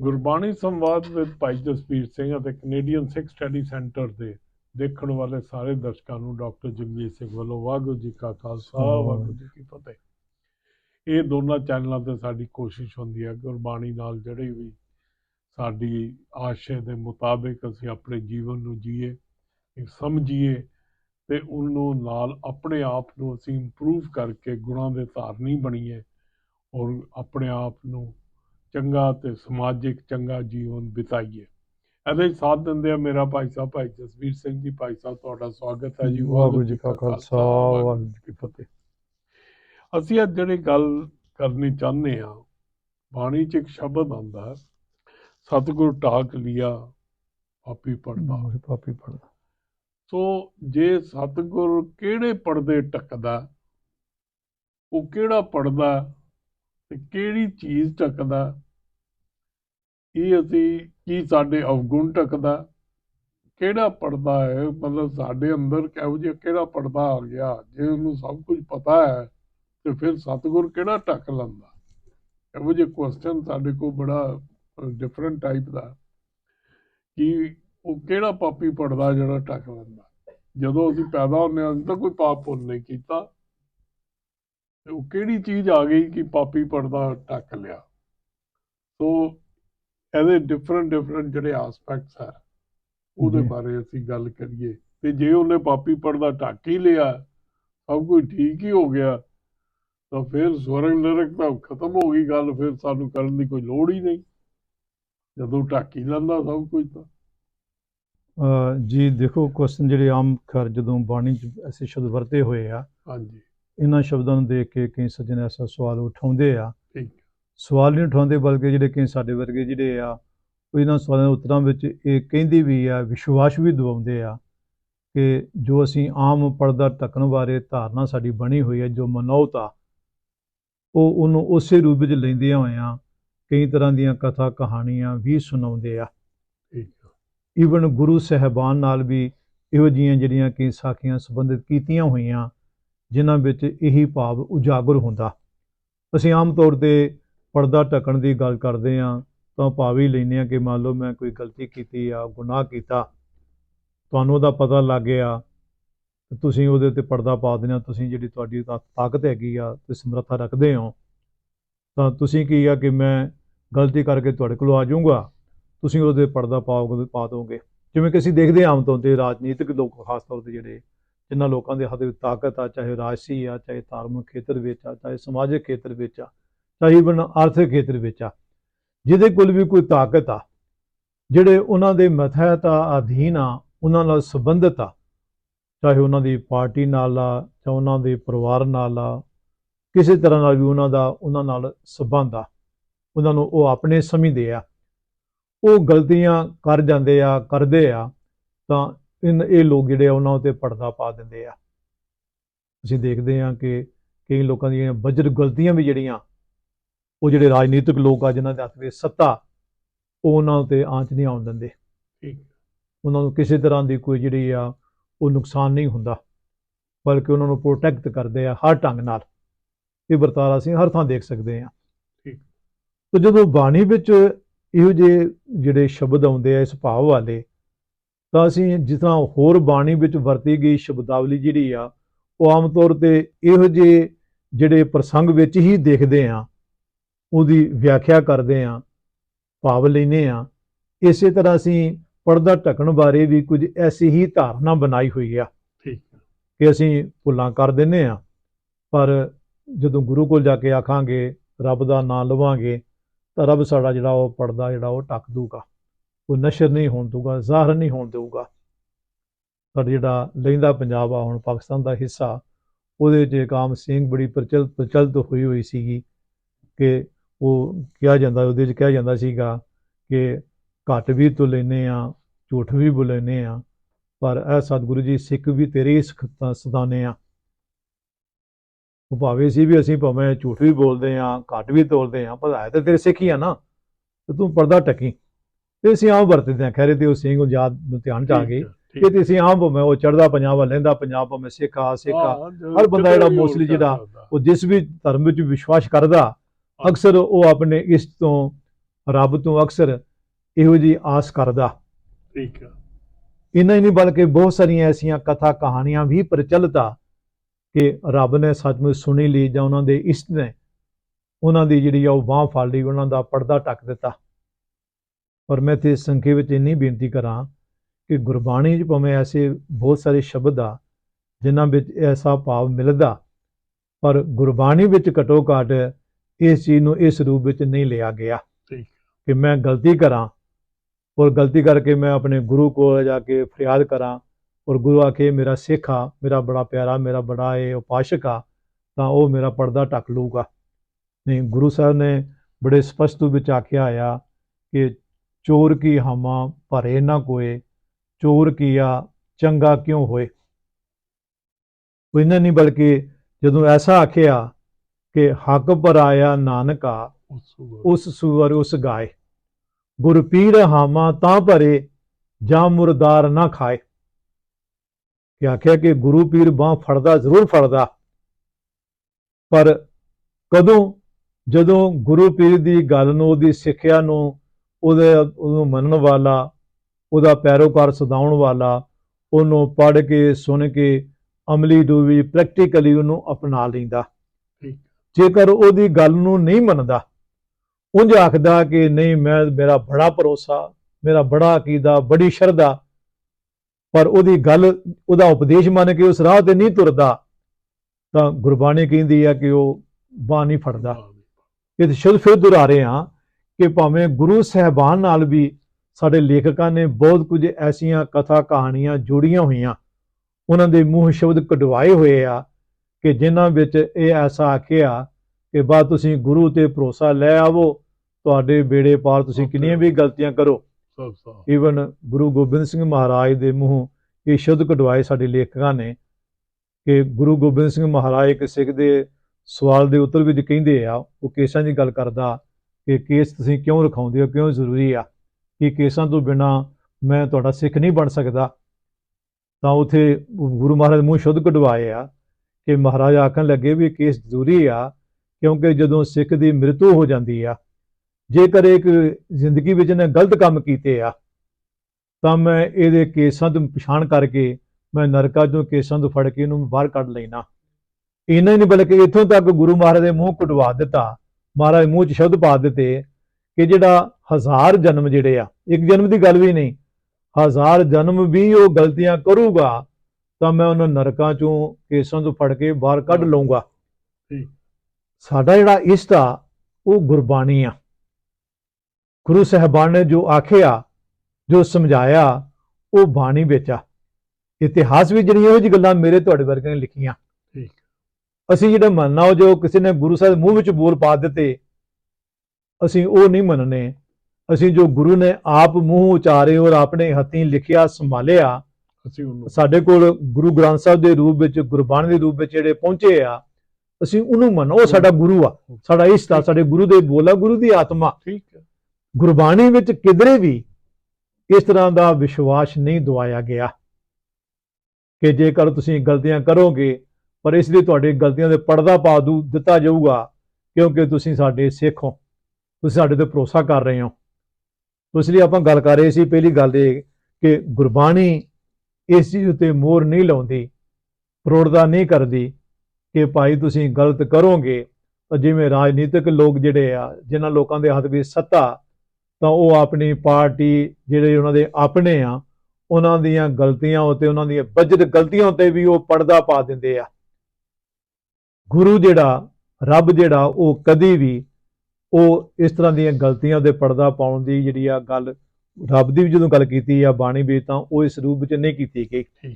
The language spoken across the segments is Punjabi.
ਗੁਰਬਾਣੀ ਸੰਵਾਦ ਵਿੱਚ ਭਾਈ ਜਸਪੀਰ ਸਿੰਘ ਅਤੇ ਕੈਨੇਡੀਅਨ ਸਿੱਖ ਸਟੱਡੀ ਸੈਂਟਰ ਦੇ ਦੇਖਣ ਵਾਲੇ ਸਾਰੇ ਦਰਸ਼ਕਾਂ ਨੂੰ ਡਾਕਟਰ ਜਗਜੀਤ ਸਿੰਘ ਵੱਲੋਂ ਵਾਹਿਗੁਰੂ ਜੀ ਕਾ ਖਾਲਸਾ ਵਾਹਿਗੁਰੂ ਜੀ ਕੀ ਫਤਿਹ। ਇਹ ਦੋਨਾਂ ਚੈਨਲਾਂ ਤੇ ਸਾਡੀ ਕੋਸ਼ਿਸ਼ ਹੁੰਦੀ ਹੈ ਗੁਰਬਾਣੀ ਨਾਲ ਜਿਹੜੀ ਵੀ ਸਾਡੀ ਆਸ਼ੇ ਦੇ ਮੁਤਾਬਿਕ ਅਸੀਂ ਆਪਣੇ ਜੀਵਨ ਨੂੰ ਜੀਏ ਇੱਕ ਸਮਝੀਏ ਤੇ ਉਹਨੂੰ ਨਾਲ ਆਪਣੇ ਆਪ ਨੂੰ ਅਸੀਂ ਇੰਪਰੂਵ ਕਰਕੇ ਗੁਣਾਂ ਦੇ ਧਾਰਨੀ ਬਣੀਏ ਔਰ ਆਪਣੇ ਆਪ ਨੂੰ ਚੰਗਾ ਤੇ ਸਮਾਜਿਕ ਚੰਗਾ ਜੀਵਨ ਬਿਤਾਈਏ। ਇਹਦੇ ਸਾਥ ਦਿੰਦੇ ਆ ਮੇਰਾ ਭਾਈ ਸਾਹਿਬ ਭਾਈ ਜਸਵੀਰ ਸਿੰਘ ਜੀ। ਭਾਈ ਸਾਹਿਬ ਤੁਹਾਡਾ ਸਵਾਗਤ ਹੈ ਜੀ। ਵਾਹਿਗੁਰੂ ਜੀ ਕਾ ਖਾਲਸਾ। ਵਾਹਿਗੁਰੂ ਜੀ ਕੀ ਫਤਿਹ। ਅਸੀਂ ਅੱਜ ਜਿਹੜੀ ਗੱਲ ਕਰਨੀ ਚਾਹੁੰਦੇ ਆ ਬਾਣੀ 'ਚ ਇੱਕ ਸ਼ਬਦ ਆਉਂਦਾ ਸਤਿਗੁਰ ਟਾਕ ਲਿਆ ਪਾਪੀ ਪੜਦਾ ਬਾਹਰ ਪਾਪੀ ਪੜਦਾ ਸੋ ਜੇ ਸਤਿਗੁਰ ਕਿਹੜੇ ਪਰਦੇ ਟਕਦਾ ਉਹ ਕਿਹੜਾ ਪੜਦਾ ਤੇ ਕਿਹੜੀ ਚੀਜ਼ ਟਕਦਾ ਇਹ ਅਸੀਂ ਕੀ ਸਾਡੇ ਅਵਗੁਣ ਟਕਦਾ ਕਿਹੜਾ ਪੜਦਾ ਹੈ? ਮਤਲਬ ਸਾਡੇ ਅੰਦਰ ਕਿਹੋ ਜਿਹਾ ਕਿਹੜਾ ਪੜਦਾ ਆ ਗਿਆ? ਜੇ ਉਹਨੂੰ ਸਭ ਕੁਝ ਪਤਾ ਹੈ, ਤੇ ਫਿਰ ਸਤਿਗੁਰ ਕਿਹੜਾ ਟਕ ਲੈਂਦਾ? ਇਹੋ ਜਿਹੇ ਕੁਐਸਚਨ ਸਾਡੇ ਕੋਲ ਬੜਾ ਡਿਫਰੈਂਟ ਟਾਈਪ ਦਾ। ਕਿ ਉਹ ਕਿਹੜਾ ਪਾਪੀ ਪੜਦਾ ਜਿਹੜਾ ਟਕ ਲੈਂਦਾ? ਜਦੋਂ ਅਸੀਂ ਪੈਦਾ ਹੁੰਦੇ ਹਾਂ, ਅਸੀਂ ਤਾਂ ਕੋਈ ਪਾਪ ਪੁੰਨ ਨਹੀਂ ਕੀਤਾ। ਤੇ ਉਹ ਕਿਹੜੀ ਚੀਜ਼ ਆ ਗਈ ਕਿ ਪਾਪੀ ਪੜਦਾ ਟੱਕ ਲਿਆ? ਸੋ ਇਹਦੇ ਡਿਫਰੈਂਟ ਡਿਫਰੈਂਟ ਜਿਹੜੇ ਐਸਪੈਕਟਸ ਹੈ ਉਹਦੇ। ਬਾਰੇ ਅਸੀਂ ਗੱਲ ਕਰੀਏ। ਤੇ ਜੇ ਉਹਨੇ ਪਾਪੀ ਪੜਦਾ ਟੱਕ ਹੀ ਲਿਆ ਸਭ ਕੁਝ ਠੀਕ ਹੀ ਹੋ ਗਿਆ ਤਾਂ ਫਿਰ ਸਵਰਗ ਨਰਕ ਤਾਂ ਖਤਮ ਹੋ ਗਈ ਗੱਲ ਫਿਰ ਸਾਨੂੰ ਕਰਨ ਦੀ ਕੋਈ ਲੋੜ ਹੀ ਨਹੀਂ। ਜਦੋਂ ਢੱਕ ਹੀ ਲੈਂਦਾ ਸਭ ਕੁਝ ਤਾਂ। ਜੀ ਦੇਖੋ ਕੁਐਸਚਨ ਜਿਹੜੇ ਆਮ ਖਰ ਜਦੋਂ ਬਾਣੀ ਚ ਐਸੇ ਸ਼ਬਦ ਵਰਤੇ ਹੋਏ ਆ ਹਾਂਜੀ। ਇਹਨਾਂ ਸ਼ਬਦਾਂ ਨੂੰ ਦੇਖ ਕੇ ਕਈ ਸੱਜਣ ਐਸਾ ਸਵਾਲ ਉਠਾਉਂਦੇ ਆ ਸਵਾਲ ਨਹੀਂ ਉਠਾਉਂਦੇ ਬਲਕਿ ਜਿਹੜੇ ਕਈ ਸਾਡੇ ਵਰਗੇ ਜਿਹੜੇ ਆ ਉਹ ਇਹਨਾਂ ਸਵਾਲਾਂ ਦੇ ਉੱਤਰਾਂ ਵਿੱਚ ਇਹ ਕਹਿੰਦੇ ਵੀ ਆ ਵਿਸ਼ਵਾਸ ਵੀ ਦਿਵਾਉਂਦੇ ਆ ਕਿ ਜੋ ਅਸੀਂ ਆਮ ਪਰਦਾ ਢੱਕਣ ਬਾਰੇ ਧਾਰਨਾ ਸਾਡੀ ਬਣੀ ਹੋਈ ਹੈ ਜੋ ਮਨੌਤ ਆ ਉਹ ਉਹਨੂੰ ਉਸੇ ਰੂਪ ਵਿੱਚ ਲੈਂਦਿਆਂ ਹੋਇਆਂ ਕਈ ਤਰ੍ਹਾਂ ਦੀਆਂ ਕਥਾ ਕਹਾਣੀਆਂ ਵੀ ਸੁਣਾਉਂਦੇ ਆ। ਈਵਨ ਗੁਰੂ ਸਹਿਬਾਨ ਨਾਲ ਵੀ ਇਹੋ ਜਿਹੀਆਂ ਜਿਹੜੀਆਂ ਕਿ ਸਾਖੀਆਂ ਸੰਬੰਧਿਤ ਕੀਤੀਆਂ ਹੋਈਆਂ ਜਿਨ੍ਹਾਂ ਵਿੱਚ ਇਹੀ ਭਾਵ ਉਜਾਗਰ ਹੁੰਦਾ। ਅਸੀਂ ਆਮ ਤੌਰ ਤੇ ਪਰਦਾ ਢੱਕਣ ਦੀ ਗੱਲ ਕਰਦੇ ਹਾਂ ਤਾਂ ਭਾਵ ਹੀ ਲੈਂਦੇ ਹਾਂ ਕਿ ਮੰਨ ਲਓ ਮੈਂ ਕੋਈ ਗਲਤੀ ਕੀਤੀ ਆ, ਗੁਨਾਹ ਕੀਤਾ, ਤੁਹਾਨੂੰ ਉਹਦਾ ਪਤਾ ਲੱਗ ਗਿਆ ਤੁਸੀਂ ਉਹਦੇ ਉੱਤੇ ਪਰਦਾ ਪਾ ਦਿੰਦੇ ਦੇਣਾ ਤੁਸੀਂ ਜਿਹੜੀ ਤੁਹਾਡੀ ਤਾਕਤ ਹੈਗੀ ਆ ਤੇ ਸਮਰੱਥਾ ਰੱਖਦੇ ਹੋ, ਤਾਂ ਤੁਸੀਂ ਕੀ ਆ ਕਿ ਮੈਂ ਗਲਤੀ ਕਰਕੇ ਤੁਹਾਡੇ ਕੋਲ ਆ ਜਾਊਂਗਾ, ਤੁਸੀਂ ਉਹਦੇ ਪਰਦਾ ਪਾਓਗੇ, ਪਾ ਦੋਗੇ। ਜਿਵੇਂ ਕਿ ਅਸੀਂ ਦੇਖਦੇ ਹਾਂ ਆਮ ਤੌਰ ਤੇ ਰਾਜਨੀਤਿਕ ਲੋਕ, ਖਾਸ ਤੌਰ ਤੇ ਜਿਹੜੇ ਜਿਨ੍ਹਾਂ ਲੋਕਾਂ ਦੇ ਹੱਥ ਵਿੱਚ ਤਾਕਤ ਆ, ਚਾਹੇ ਰਾਜਸੀ ਆ, ਚਾਹੇ ਧਾਰਮਿਕ ਖੇਤਰ ਵਿੱਚ ਆ, ਚਾਹੇ ਸਮਾਜਿਕ ਖੇਤਰ ਵਿੱਚ ਆ ਚਾਹੇ ਆਰਥਿਕ ਖੇਤਰ ਵਿੱਚ ਆ, ਜਿਹਦੇ ਕੋਲ ਵੀ ਕੋਈ ਤਾਕਤ ਆ, ਜਿਹੜੇ ਉਹਨਾਂ ਦੇ ਮਥਹਿਤ ਆ, ਅਧੀਨ ਆ, ਉਹਨਾਂ ਨਾਲ ਸੰਬੰਧਿਤ ਆ, ਚਾਹੇ ਉਹਨਾਂ ਦੀ ਪਾਰਟੀ ਨਾਲ ਆ ਜਾਂ ਉਹਨਾਂ ਦੇ ਪਰਿਵਾਰ ਨਾਲ ਆ, ਕਿਸੇ ਤਰ੍ਹਾਂ ਨਾਲ ਵੀ ਉਹਨਾਂ ਦਾ ਉਹਨਾਂ ਨਾਲ ਸੰਬੰਧ ਆ, ਉਹਨਾਂ ਨੂੰ ਉਹ ਆਪਣੇ ਸਮਝਦੇ ਆ। ਉਹ ਗਲਤੀਆਂ ਕਰ ਜਾਂਦੇ ਆ, ਕਰਦੇ ਆ, ਤਾਂ ਇਹ ਲੋਕ ਜਿਹੜੇ ਆ ਉਹਨਾਂ ਉਤੇ ਪਰਦਾ ਪਾ ਦਿੰਦੇ ਆ। ਅਸੀਂ ਦੇਖਦੇ ਆ ਕਿ ਕਈ ਲੋਕਾਂ ਦੀਆਂ ਵਜਰ ਗਲਤੀਆਂ ਵੀ ਜਿਹੜੀਆਂ ਉਹ ਜਿਹੜੇ ਰਾਜਨੀਤਿਕ ਲੋਕ ਆ ਜਿਨ੍ਹਾਂ ਦੇ ਹੱਥ ਵਿੱਚ ਸੱਤਾ ਉਹ ਉਹਨਾਂ ਉਤੇ ਆਂਚ ਨਹੀਂ ਆਉਣ ਦਿੰਦੇ। ਠੀਕ। ਉਹਨਾਂ ਨੂੰ ਕਿਸੇ ਤਰ੍ਹਾਂ ਦੀ ਕੋਈ ਜਿਹੜੀ ਆ ਉਹ ਨੁਕਸਾਨ ਨਹੀਂ ਹੁੰਦਾ ਬਲਕਿ ਉਹਨਾਂ ਨੂੰ ਪ੍ਰੋਟੈਕਟ ਕਰਦੇ ਆ ਹਰ ਢੰਗ ਨਾਲ। ਇਹ ਵਰਤਾਰਾ ਅਸੀਂ ਹਰ ਥਾਂ ਦੇਖ ਸਕਦੇ ਹਾਂ। ਠੀਕ। ਤੇ ਜਦੋਂ ਬਾਣੀ ਵਿੱਚ ਇਹੋ ਜਿਹੇ ਜਿਹੜੇ ਸ਼ਬਦ ਆਉਂਦੇ ਆ ਇਸ ਭਾਵ ਵਾਲੇ ਤਾਂ ਅਸੀਂ ਜਿਸ ਤਰ੍ਹਾਂ ਹੋਰ ਬਾਣੀ ਵਿੱਚ ਵਰਤੀ ਗਈ ਸ਼ਬਦਾਵਲੀ ਜਿਹੜੀ ਆ ਉਹ ਆਮ ਤੌਰ ਤੇ ਇਹੋ ਜਿਹੇ ਜਿਹੜੇ ਪ੍ਰਸੰਗ ਵਿੱਚ ਹੀ ਦੇਖਦੇ ਆ ਉਹਦੀ ਵਿਆਖਿਆ ਕਰਦੇ ਆ ਭਾਵ ਲੈਨੇ ਆ ਇਸੇ ਤਰ੍ਹਾਂ ਅਸੀਂ ਪਰਦਾ ਢੱਕਣ ਬਾਰੇ ਵੀ ਕੁਝ ਐਸੀ ਹੀ ਧਾਰਨਾ ਬਣਾਈ ਹੋਈ ਆ ਠੀਕ ਕਿ ਅਸੀਂ ਭੁੱਲਾਂ ਕਰ ਦਿੰਨੇ ਆ ਪਰ ਜਦੋਂ ਗੁਰੂ ਕੋਲ ਜਾ ਕੇ ਆਖਾਂਗੇ ਰੱਬ ਦਾ ਨਾਮ ਲਵਾਂਗੇ ਤਾਂ ਰੱਬ ਸਾਡਾ ਜਿਹੜਾ ਉਹ ਪਰਦਾ ਜਿਹੜਾ ਉਹ ਢੱਕ ਦੂਗਾ ਉਹ ਨਸ਼ਰ ਨਹੀਂ ਹੋਣ ਦਊਗਾ ਜ਼ਾਹਰ ਨਹੀਂ ਹੋਣ ਦੇਊਗਾ। ਸਾਡਾ ਜਿਹੜਾ ਲਹਿੰਦਾ ਪੰਜਾਬ ਆ ਹੁਣ ਪਾਕਿਸਤਾਨ ਦਾ ਹਿੱਸਾ ਉਹਦੇ 'ਚ ਇੱਕ ਆਮ ਸਿੰਘ ਬੜੀ ਪ੍ਰਚਲਿਤ ਪ੍ਰਚਲਿਤ ਹੋਈ ਹੋਈ ਸੀਗੀ ਕਿ ਉਹ ਕਿਹਾ ਜਾਂਦਾ ਉਹਦੇ 'ਚ ਕਿਹਾ ਜਾਂਦਾ ਸੀਗਾ ਕਿ ਘੱਟ ਵੀ ਤੋਂ ਲੈਨੇ ਆ ਝੂਠ ਵੀ ਬੋਲਨੇ ਆ ਪਰ ਇਹ ਸਤਿਗੁਰੂ ਜੀ ਸਿੱਖ ਵੀ ਤੇਰੇ ਹੀ ਸਿਖਤਾ ਸਦਾਨੇ ਆ। ਉਹ ਭਾਵੇਂ ਸੀ ਵੀ ਅਸੀਂ ਭਾਵੇਂ ਝੂਠ ਵੀ ਬੋਲਦੇ ਆ ਘੱਟ ਵੀ ਤੋਲਦੇ ਆ ਪਰ ਹੈ ਤਾਂ ਤੇਰੇ ਸਿੱਖ ਹੀ ਆ ਨਾ ਤੇ ਤੂੰ ਪਰਦਾ ਟਕੀ। ਤੇ ਅਸੀਂ ਆਮ ਵਰਤਦੇ ਆ ਖੈਰੇ ਤੇ ਉਹ ਸਿੰਘ ਉਹ ਯਾਦ ਨੂੰ ਧਿਆਨ ਚ ਆ ਗਈ ਕਿ ਤੇ ਅਸੀਂ ਆਮ ਭਾਵੇਂ ਉਹ ਚੜਦਾ ਪੰਜਾਬ ਆ ਲਹਿੰਦਾ ਪੰਜਾਬ ਭਾਵੇਂ ਸਿੱਖ ਆ ਸਿੱਖ ਆ ਹਰ ਬੰਦਾ ਜਿਹੜਾ mostly ਜਿਹੜਾ ਉਹ ਜਿਸ ਵੀ ਧਰਮ ਵਿੱਚ ਵਿਸ਼ਵਾਸ ਕਰਦਾ ਅਕਸਰ ਉਹ ਆਪਣੇ ਇਸ ਤੋਂ ਰੱਬ ਤੋਂ ਅਕਸਰ ਇਹੋ ਜੀ ਆਸ ਕਰਦਾ। ਠੀਕ ਆ। ਇੰਨਾ ਹੀ ਨਹੀਂ ਬਲਕਿ ਬਹੁਤ ਸਾਰੀਆਂ ਐਸੀਆਂ ਕਥਾ ਕਹਾਣੀਆਂ ਵੀ ਪ੍ਰਚਲਿਤ ਆ ਕਿ ਰੱਬ ਨੇ ਸੱਚਮੁੱਚ ਸੁਣੀ ਲਈ ਜਾਂ ਉਹਨਾਂ ਦੇ ਇਸ਼ਟ ਨੇ ਉਹਨਾਂ ਦੀ ਜਿਹੜੀ ਆ ਉਹ ਬਾਹ ਫੜ ਲਈ ਉਹਨਾਂ ਦਾ ਪਰਦਾ ਢੱਕ ਦਿੱਤਾ। ਪਰ ਮੈਂ ਤੇ ਸੰਖੇਪ ਵਿੱਚ ਇੰਨੀ ਬੇਨਤੀ ਕਰਾਂ ਕਿ ਗੁਰਬਾਣੀ 'ਚ ਭਾਵੇਂ ਐਸੇ ਬਹੁਤ ਸਾਰੇ ਸ਼ਬਦ ਆ ਜਿਨ੍ਹਾਂ ਵਿੱਚ ਐਸਾ ਭਾਵ ਮਿਲਦਾ ਪਰ ਗੁਰਬਾਣੀ ਵਿੱਚ ਘਟੋ ਘੱਟ ਇਸ ਚੀਜ਼ ਨੂੰ ਇਸ ਰੂਪ ਵਿੱਚ ਨਹੀਂ ਲਿਆ ਗਿਆ। ਠੀਕ। ਕਿ ਮੈਂ ਗਲਤੀ ਕਰਾਂ ਔਰ ਗਲਤੀ ਕਰਕੇ ਮੈਂ ਆਪਣੇ ਗੁਰੂ ਕੋਲ ਜਾ ਕੇ ਫਰਿਆਦ ਕਰਾਂ ਔਰ ਗੁਰੂ ਆਖੇ ਮੇਰਾ ਸਿੱਖ ਆ ਮੇਰਾ ਬੜਾ ਪਿਆਰਾ ਮੇਰਾ ਬੜਾ ਇਹ ਉਪਾਸ਼ਕ ਆ ਤਾਂ ਉਹ ਮੇਰਾ ਪਰਦਾ ਢੱਕ ਲੂਗਾ ਨਹੀਂ ਗੁਰੂ ਸਾਹਿਬ ਨੇ ਬੜੇ ਸਪਸ਼ਟ ਰੂਪ ਵਿੱਚ ਆਖਿਆ ਆ ਕਿ ਚੋਰ ਕੀ ਹਾਮਾ ਭਰੇ ਨਾ ਕੋਏ ਚੋਰ ਕੀਆ ਚੰਗਾ ਕਿਉਂ ਹੋਏ। ਇਹਨਾਂ ਨਹੀਂ ਬਲਕਿ ਜਦੋਂ ਐਸਾ ਆਖਿਆ ਕਿ ਹੱਕ ਪਰਾਇਆ ਨਾਨਕਾ ਉਸ ਸੂਰ ਉਸ ਗਾਏ। ਗੁਰ ਪੀਰ ਹਾਮਾ ਤਾਂ ਭਰੇ ਜਾਂ ਮੁਰਦਾਰ ਨਾ ਖਾਏ। ਕਿ ਆਖਿਆ ਕਿ ਗੁਰੂ ਪੀਰ ਬਾਹ ਫੜਦਾ ਜ਼ਰੂਰ ਫੜਦਾ। ਪਰ ਕਦੋਂ ਜਦੋਂ ਗੁਰੂ ਪੀਰ ਦੀ ਗੱਲ ਨੂੰ ਉਹਦੀ ਸਿੱਖਿਆ ਨੂੰ ਉਹਦੇ ਉਹਨੂੰ ਮੰਨਣ ਵਾਲਾ ਉਹਦਾ ਪੈਰੋਕਾਰ ਸਦਾਉਣ ਵਾਲਾ ਉਹਨੂੰ ਪੜ੍ਹ ਕੇ ਸੁਣ ਕੇ ਅਮਲੀ ਵਿੱਚ ਪ੍ਰੈਕਟੀਕਲੀ ਉਹਨੂੰ ਅਪਣਾ ਲੈਂਦਾ। ਜੇਕਰ ਉਹਦੀ ਗੱਲ ਨੂੰ ਨਹੀਂ ਮੰਨਦਾ, ਉਂਝ ਆਖਦਾ ਕਿ ਨਹੀਂ, ਮੈਂ, ਮੇਰਾ ਬੜਾ ਭਰੋਸਾ, ਮੇਰਾ ਬੜਾ ਅਕੀਦਾ, ਬੜੀ ਸ਼ਰਧਾ, ਪਰ ਉਹਦੀ ਗੱਲ, ਉਹਦਾ ਉਪਦੇਸ਼ ਮੰਨ ਕੇ ਉਸ ਰਾਹ ਤੇ ਨਹੀਂ ਤੁਰਦਾ, ਤਾਂ ਗੁਰਬਾਣੀ ਕਹਿੰਦੀ ਆ ਕਿ ਉਹ ਬਾਹ ਨਹੀਂ ਫੜਦਾ। ਇਹ ਤੇ ਸ਼ੁੱਧ ਫਿਰ ਦੁਹਰਾ ਰਹੇ ਹਾਂ ਕਿ ਭਾਵੇਂ ਗੁਰੂ ਸਹਿਬਾਨ ਨਾਲ ਵੀ ਸਾਡੇ ਲੇਖਕਾਂ ਨੇ ਬਹੁਤ ਕੁਝ ਐਸੀਆਂ ਕਥਾ ਕਹਾਣੀਆਂ ਜੋੜੀਆਂ ਹੋਈਆਂ, ਉਹਨਾਂ ਦੇ ਮੂੰਹ ਸ਼ਬਦ ਕਢਵਾਏ ਹੋਏ ਆ ਕਿ ਜਿਨ੍ਹਾਂ ਵਿੱਚ ਇਹ ਐਸਾ ਆਖਿਆ ਕਿ ਬਾ ਤੁਸੀਂ ਗੁਰੂ ਤੇ ਭਰੋਸਾ ਲੈ ਆਵੋ ਤੁਹਾਡੇ ਬੇੜੇ ਪਾਰ ਤੁਸੀਂ ਕਿੰਨੀਆਂ ਵੀ ਗਲਤੀਆਂ ਕਰੋ। ਸਭ ਈਵਨ ਗੁਰੂ ਗੋਬਿੰਦ ਸਿੰਘ ਮਹਾਰਾਜ ਦੇ ਮੂੰਹ ਇਹ ਸ਼ੁੱਧ ਕਢਵਾਏ ਸਾਡੇ ਲੇਖਕਾਂ ਨੇ ਕਿ ਗੁਰੂ ਗੋਬਿੰਦ ਸਿੰਘ ਮਹਾਰਾਜ ਇੱਕ ਸਿੱਖ ਦੇ ਸਵਾਲ ਦੇ ਉੱਤਰ ਵਿੱਚ ਕਹਿੰਦੇ ਆ ਉਹ ਕੇਸਾਂ ਦੀ ਗੱਲ ਕਰਦਾ ਕਿ ਕੇਸ ਤੁਸੀਂ ਕਿਉਂ ਰਖਾਉਂਦੇ ਹੋ ਕਿਉਂ ਜ਼ਰੂਰੀ ਆ? ਕਿ ਕੇਸਾਂ ਤੋਂ ਬਿਨਾ ਮੈਂ ਤੁਹਾਡਾ ਸਿੱਖ ਨਹੀਂ ਬਣ ਸਕਦਾ। ਤਾਂ ਉਥੇ ਗੁਰੂ ਮਹਾਰਾਜ ਮੂੰਹ ਸ਼ੁੱਧ ਕਢਵਾਏ ਆ ਕਿ ਮਹਾਰਾਜ ਆਖਣ ਲੱਗੇ ਵੀ ਇਹ ਕੇਸ ਜ਼ਰੂਰੀ ਆ, ਕਿਉਂਕਿ ਜਦੋਂ ਸਿੱਖ ਦੀ ਮ੍ਰਿਤੂ ਹੋ ਜਾਂਦੀ ਆ, ਜੇਕਰ ਇੱਕ ਜ਼ਿੰਦਗੀ ਵਿੱਚ ਨੇ ਗਲਤ ਕੰਮ ਕੀਤੇ ਆ, ਤਾਂ ਮੈਂ ਇਹਦੇ ਕੇਸਾਂ ਤੋਂ ਪਛਾਣ ਕਰਕੇ ਮੈਂ ਨਰਕਾਂ ਚੋਂ ਕੇਸਾਂ ਤੋਂ ਫੜ ਕੇ ਇਹਨੂੰ ਬਾਹਰ ਕੱਢ ਲੈਣਾ ਇੰਨਾ ਹੀ ਨਹੀਂ ਬਲਕਿ ਇੱਥੋਂ ਤੱਕ ਗੁਰੂ ਮਹਾਰਾਜ ਦੇ ਮੂੰਹ ਕਢਵਾ ਦਿੱਤਾ, ਮਹਾਰਾਜ ਮੂੰਹ 'ਚ ਸ਼ਬਦ ਪਾ ਦਿੱਤੇ ਕਿ ਜਿਹੜਾ ਹਜ਼ਾਰ ਜਨਮ ਜਿਹੜੇ ਆ, ਇੱਕ ਜਨਮ ਦੀ ਗੱਲ ਵੀ ਨਹੀਂ, ਹਜ਼ਾਰ ਜਨਮ ਵੀ ਉਹ ਗਲਤੀਆਂ ਕਰੂਗਾ ਤਾਂ ਮੈਂ ਉਹਨਾਂ ਨਰਕਾਂ ਚੋਂ ਕੇਸਾਂ ਤੋਂ ਫੜ ਕੇ ਬਾਹਰ ਕੱਢ ਠੀਕ। ਸਾਡਾ ਜਿਹੜਾ ਇਸ਼ਟ ਆ ਉਹ ਗੁਰਬਾਣੀ ਆ। ਗੁਰੂ ਸਾਹਿਬਾਨ ਨੇ ਜੋ ਆਖਿਆ ਜੋ ਸਮਝਾਇਆ ਉਹ ਬਾਣੀ ਵਿੱਚ ਆ। ਇਤਿਹਾਸ ਵਿੱਚ ਜਿਹੜੀਆਂ ਇਹੋ ਜਿਹੀ ਗੱਲਾਂ ਮੇਰੇ ਤੁਹਾਡੇ ਵਰਗੇ ਨੇ ਲਿਖੀਆਂ। ਠੀਕ। ਅਸੀਂ ਜਿਹੜਾ ਮੰਨਣਾ ਉਹ ਜੋ ਕਿਸੇ ਨੇ ਗੁਰੂ ਸਾਹਿਬ ਦੇ ਮੂੰਹ ਵਿੱਚ ਬੋਲ ਪਾ ਦਿੱਤੇ ਅਸੀਂ ਉਹ ਨਹੀਂ ਮੰਨਣੇ। ਅਸੀਂ ਜੋ ਗੁਰੂ ਨੇ ਆਪ ਮੂੰਹ ਉਚਾਰੇ ਔਰ ਆਪਣੇ ਹੱਥੀਂ ਲਿਖਿਆ ਸੰਭਾਲਿਆ ਅਸੀਂ ਉਹਨੂੰ ਸਾਡੇ ਕੋਲ ਗੁਰੂ ਗ੍ਰੰਥ ਸਾਹਿਬ ਦੇ ਰੂਪ ਵਿੱਚ ਗੁਰਬਾਣੀ ਦੇ ਰੂਪ ਵਿੱਚ ਜਿਹੜੇ ਪਹੁੰਚੇ ਆ ਅਸੀਂ ਉਹਨੂੰ ਮੰਨੋ ਉਹ ਸਾਡਾ ਗੁਰੂ ਆ। ਸਾਡਾ ਇਸ਼ਟ ਆ ਸਾਡੇ ਗੁਰੂ ਦੇ ਬੋਲਾ ਗੁਰੂ ਦੀ ਆਤਮਾ। ਠੀਕ ਹੈ। ਗੁਰਬਾਣੀ ਵਿੱਚ ਕਿਧਰੇ ਵੀ ਇਸ ਤਰ੍ਹਾਂ ਦਾ ਵਿਸ਼ਵਾਸ ਨਹੀਂ ਦਵਾਇਆ ਗਿਆ ਕਿ ਜੇਕਰ ਤੁਸੀਂ ਗਲਤੀਆਂ ਕਰੋਗੇ ਪਰ ਇਸ ਲਈ ਤੁਹਾਡੇ ਗਲਤੀਆਂ ਦੇ ਪਰਦਾ ਪਾ ਦੂ ਦਿੱਤਾ ਜਾਊਗਾ ਕਿਉਂਕਿ ਤੁਸੀਂ ਸਾਡੇ ਸਿੱਖ ਹੋ। ਤੁਸੀਂ ਸਾਡੇ ਤੇ ਭਰੋਸਾ ਕਰ ਰਹੇ ਹੋ। ਇਸ ਲਈ ਆਪਾਂ ਗੱਲ ਕਰ ਰਹੇ ਸੀ ਪਹਿਲੀ ਗੱਲ ਇਹ ਕਿ ਗੁਰਬਾਣੀ ਇਸ ਚੀਜ਼ ਉਤੇ ਮੋਹਰ ਨਹੀਂ ਲਾਉਂਦੀ ਪ੍ਰੋੜਦਾ ਨਹੀਂ ਕਰਦੀ ਕਿ ਭਾਈ ਤੁਸੀਂ ਗਲਤ ਕਰੋਗੇ। ਤਾਂ ਜਿਵੇਂ ਰਾਜਨੀਤਿਕ ਲੋਕ ਜਿਹੜੇ ਆ, ਜਿਨ੍ਹਾਂ ਲੋਕਾਂ ਦੇ ਹੱਥ ਵਿੱਚ ਸੱਤਾ, ਤਾਂ ਉਹ ਆਪਣੀ ਪਾਰਟੀ ਜਿਹੜੇ ਉਹਨਾਂ ਦੇ ਆਪਣੇ ਆ, ਉਹਨਾਂ ਦੀਆਂ ਗਲਤੀਆਂ ਉਤੇ, ਉਹਨਾਂ ਦੀਆਂ ਬਜਟ ਗਲਤੀਆਂ ਉਤੇ ਵੀ ਉਹ ਪਰਦਾ ਪਾ ਦਿੰਦੇ ਆ। ਗੁਰੂ ਜਿਹੜਾ, ਰੱਬ ਜਿਹੜਾ, ਉਹ ਕਦੀ ਵੀ ਉਹ ਇਸ ਤਰ੍ਹਾਂ ਦੀਆਂ ਗਲਤੀਆਂ ਦੇ ਪਰਦਾ ਪਾਉਣ ਦੀ ਜਿਹੜੀ ਆ ਗੱਲ ਰੱਬ ਦੀ ਵੀ ਜਦੋਂ ਗੱਲ ਕੀਤੀ ਆ ਬਾਣੀ ਵਿੱਚ ਤਾਂ ਉਹ ਇਸ ਰੂਪ ਵਿੱਚ ਨਹੀਂ ਕੀਤੀ ਠੀਕ ਹੈ।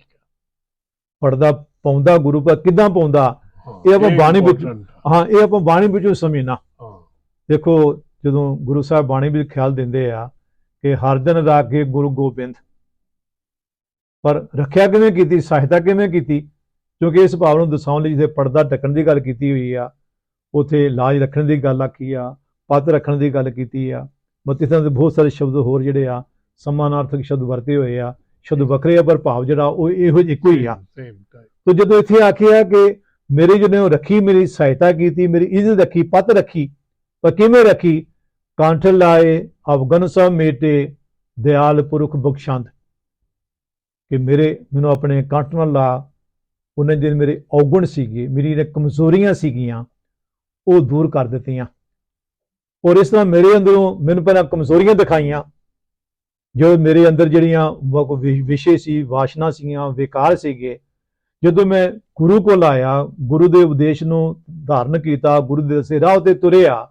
ਪਰਦਾ ਪਾਉਂਦਾ ਗੁਰੂ ਪਰ ਕਿਦਾਂ ਪਾਉਂਦਾ? ਇਹ ਆਪਾਂ ਬਾਣੀ ਵਿੱਚ- ਹਾਂ। ਇਹ ਆਪਾਂ ਬਾਣੀ ਵਿੱਚੋਂ ਸਮਝਣਾ ਦੇਖੋ ਜਦੋਂ ਗੁਰੂ ਸਾਹਿਬ ਬਾਣੀ ਵਿੱਚ ਖਿਆਲ ਦਿੰਦੇ ਆ ਕਿ ਹਰ ਦਿਨ ਰਾਖੇ ਗੁਰੂ ਗੋਬਿੰਦ ਪਰ ਰੱਖਿਆ ਕਿਵੇਂ ਕੀਤੀ ਸਹਾਇਤਾ ਕਿਵੇਂ ਕੀਤੀ? ਕਿਉਂਕਿ ਇਸ ਭਾਵ ਨੂੰ ਦਰਸਾਉਣ ਲਈ ਜਿਹਦੇ ਪਰਦਾ ਢੱਕਣ ਦੀ ਗੱਲ ਕੀਤੀ ਹੋਈ ਆ ਉਥੇ ਲਾਜ ਰੱਖਣ ਦੀ ਗੱਲ ਆਖੀ ਆ ਪੱਤ ਰੱਖਣ ਦੀ ਗੱਲ ਕੀਤੀ ਆ ਮਤਿ ਤਰ੍ਹਾਂ ਦੇ ਬਹੁਤ ਸਾਰੇ ਸ਼ਬਦ ਹੋਰ ਜਿਹੜੇ ਆ ਸਮਾਨਾਰਥਕ ਸ਼ਬਦ ਵਰਤੇ ਹੋਏ ਆ ਸ਼ਬਦ ਵੱਖਰੇ ਆ ਪਰ ਭਾਵ ਜਿਹੜਾ ਉਹ ਇਹੋ ਇੱਕੋ ਹੀ ਆ। ਤੋ ਜਦੋਂ ਇੱਥੇ ਆਖਿਆ ਕਿ ਮੇਰੇ ਜਿਹਨੇ ਉਹ ਰੱਖੀ ਮੇਰੀ ਸਹਾਇਤਾ ਕੀਤੀ ਮੇਰੀ ਇੱਜ਼ਤ ਰੱਖੀ ਪੱਤ ਰੱਖੀ ਪਰ ਕਿਵੇਂ ਰੱਖੀ? ਕੰਠ ਲਾਏ ਅਵਗਨ ਸਭ ਮੇਟੇ ਦਿਆਲ ਪੁਰਖ ਬਖਸ਼ੰਦ ਕਿ ਮੇਰੇ ਮੈਨੂੰ ਆਪਣੇ ਕੰਠ ਨਾਲ ਲਾ ਉਹਨੇ ਜਿਹੜੇ ਮੇਰੇ ਔਗਣ ਸੀਗੇ ਮੇਰੀ ਕਮਜ਼ੋਰੀਆਂ ਸੀਗੀਆਂ ਉਹ ਦੂਰ ਕਰ ਦਿੱਤੀਆਂ। ਔਰ ਇਸ ਤਰ੍ਹਾਂ ਮੇਰੇ ਅੰਦਰੋਂ ਮੈਨੂੰ ਪਹਿਲਾਂ ਕਮਜ਼ੋਰੀਆਂ ਦਿਖਾਈਆਂ। ਜੋ ਮੇਰੇ ਅੰਦਰ ਜਿਹੜੀਆਂ ਵ- ਵਿਸ਼ੇ ਸੀ, ਵਾਸ਼ਨਾ ਸੀਗੀਆਂ, ਵਿਕਾਰ ਸੀਗੇ, ਜਦੋਂ ਮੈਂ ਗੁਰੂ ਕੋਲ ਆਇਆ, ਗੁਰੂ ਦੇ ਉਪਦੇਸ਼ ਨੂੰ ਧਾਰਨ ਕੀਤਾ, ਗੁਰੂ ਦੇ ਦੱਸੇ ਰਾਹ ਤੇ ਤੁਰਿਆ,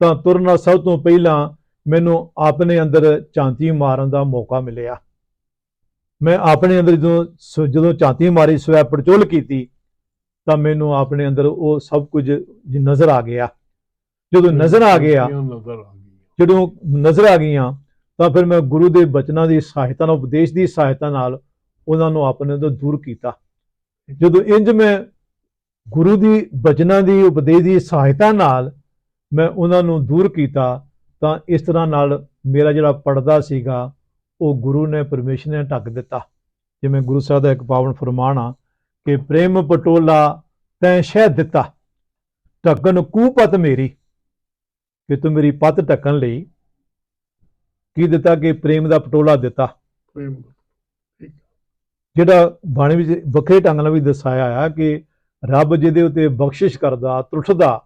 ਤਾਂ ਤੁਰਨਾ ਸਭ ਤੋਂ ਪਹਿਲਾਂ ਮੈਨੂੰ ਆਪਣੇ ਅੰਦਰ ਝਾਂਤੀ ਮਾਰਨ ਦਾ ਮੌਕਾ ਮਿਲਿਆ। ਮੈਂ ਆਪਣੇ ਅੰਦਰ ਜਦੋਂ ਸ- ਜਦੋਂ ਝਾਂਤੀ ਮਾਰੀ ਸਵੈ ਪੜਚੋਲ ਕੀਤੀ, ਤਾਂ ਮੈਨੂੰ ਆਪਣੇ ਅੰਦਰ ਉਹ ਸਭ ਕੁਝ ਨਜ਼ਰ ਆ ਗਿਆ। ਜਦੋਂ ਨਜ਼ਰ ਆ ਗਿਆ ਨਜ਼ਰ ਆ ਗਈਆਂ ਜਦੋਂ ਨਜ਼ਰ ਆ ਗਈਆਂ ਤਾਂ ਫਿਰ ਮੈਂ ਗੁਰੂ ਦੇ ਬਚਨਾਂ ਦੀ ਸਹਾਇਤਾ ਨਾਲ ਉਪਦੇਸ਼ ਦੀ ਸਹਾਇਤਾ ਨਾਲ ਉਹਨਾਂ ਨੂੰ ਆਪਣੇ ਤੋਂ ਦੂਰ ਕੀਤਾ। ਜਦੋਂ ਇੰਜ ਮੈਂ ਗੁਰੂ ਦੀ ਬਚਨਾਂ ਦੀ ਉਪਦੇਸ਼ ਦੀ ਸਹਾਇਤਾ ਨਾਲ ਮੈਂ ਉਹਨਾਂ ਨੂੰ ਦੂਰ ਕੀਤਾ ਤਾਂ ਇਸ ਤਰ੍ਹਾਂ ਨਾਲ ਮੇਰਾ ਜਿਹੜਾ ਪਰਦਾ ਸੀਗਾ ਉਹ ਗੁਰੂ ਨੇ ਪਰਮੇਸ਼ਰ ਨੇ ਢੱਕ ਦਿੱਤਾ। ਜਿਵੇਂ ਗੁਰੂ ਸਾਹਿਬ ਦਾ ਇੱਕ ਪਾਵਨ ਫਰਮਾਨ ਆ ਕਿ ਪ੍ਰੇਮ ਪਟੋਲਾ ਤੈਂ ਸ਼ਹਿ ਦਿੱਤਾ ਢੱਕਣ ਕੂਪਤ ਮੇਰੀ। ਕਿ ਤੂੰ ਮੇਰੀ ਪੱਤ ਢੱਕਣ ਲਈ ਕੀ ਦਿੱਤਾ ਕਿ ਪ੍ਰੇਮ ਦਾ ਪਟੋਲਾ ਦਿੱਤਾ? ਪ੍ਰੇਮ ਜਿਹੜਾ ਬਾਣੀ ਵਿੱਚ ਵੱਖਰੇ ਢੰਗ ਨਾਲ ਵੀ ਦਰਸਾਇਆ ਆ ਕਿ ਰੱਬ ਜਿਹਦੇ ਉੱਤੇ ਬਖਸ਼ਿਸ਼ ਕਰਦਾ ਤਰੁੱਠਦਾ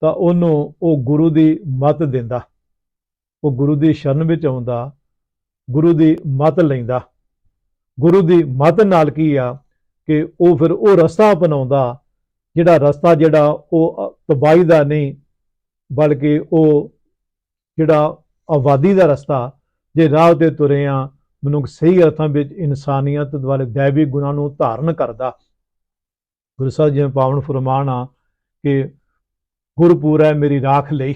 ਤਾਂ ਉਹਨੂੰ ਉਹ ਗੁਰੂ ਦੀ ਮੱਤ ਦਿੰਦਾ। ਉਹ ਗੁਰੂ ਦੀ ਸ਼ਰਨ ਵਿੱਚ ਆਉਂਦਾ ਗੁਰੂ ਦੀ ਮੱਤ ਲੈਂਦਾ। ਗੁਰੂ ਦੀ ਮੱਤ ਨਾਲ ਕੀ ਆ ਕਿ ਉਹ ਫਿਰ ਉਹ ਰਸਤਾ ਅਪਣਾਉਂਦਾ ਜਿਹੜਾ ਰਸਤਾ ਜਿਹੜਾ ਉਹ ਤਬਾਹੀ ਦਾ ਨਹੀਂ ਬਲਕਿ ਉਹ ਜਿਹੜਾ ਆਬਾਦੀ ਦਾ ਰਸਤਾ, ਜੇ ਰਾਹ ਤੇ ਤੁਰੇ ਆ, ਮਨੁੱਖ ਸਹੀ ਅਰਥਾਂ ਵਿੱਚ ਇਨਸਾਨੀਅਤ ਦੁਆਲੇ ਦੈਵੀ ਗੁਣਾਂ ਨੂੰ ਧਾਰਨ ਕਰਦਾ। ਗੁਰੂ ਸਾਹਿਬ ਜੀ ਪਾਵਨ ਫਰਮਾਨ ਆ ਕਿ ਗੁਰਪੂਰ ਹੈ ਮੇਰੀ ਰਾਖ ਲਈ,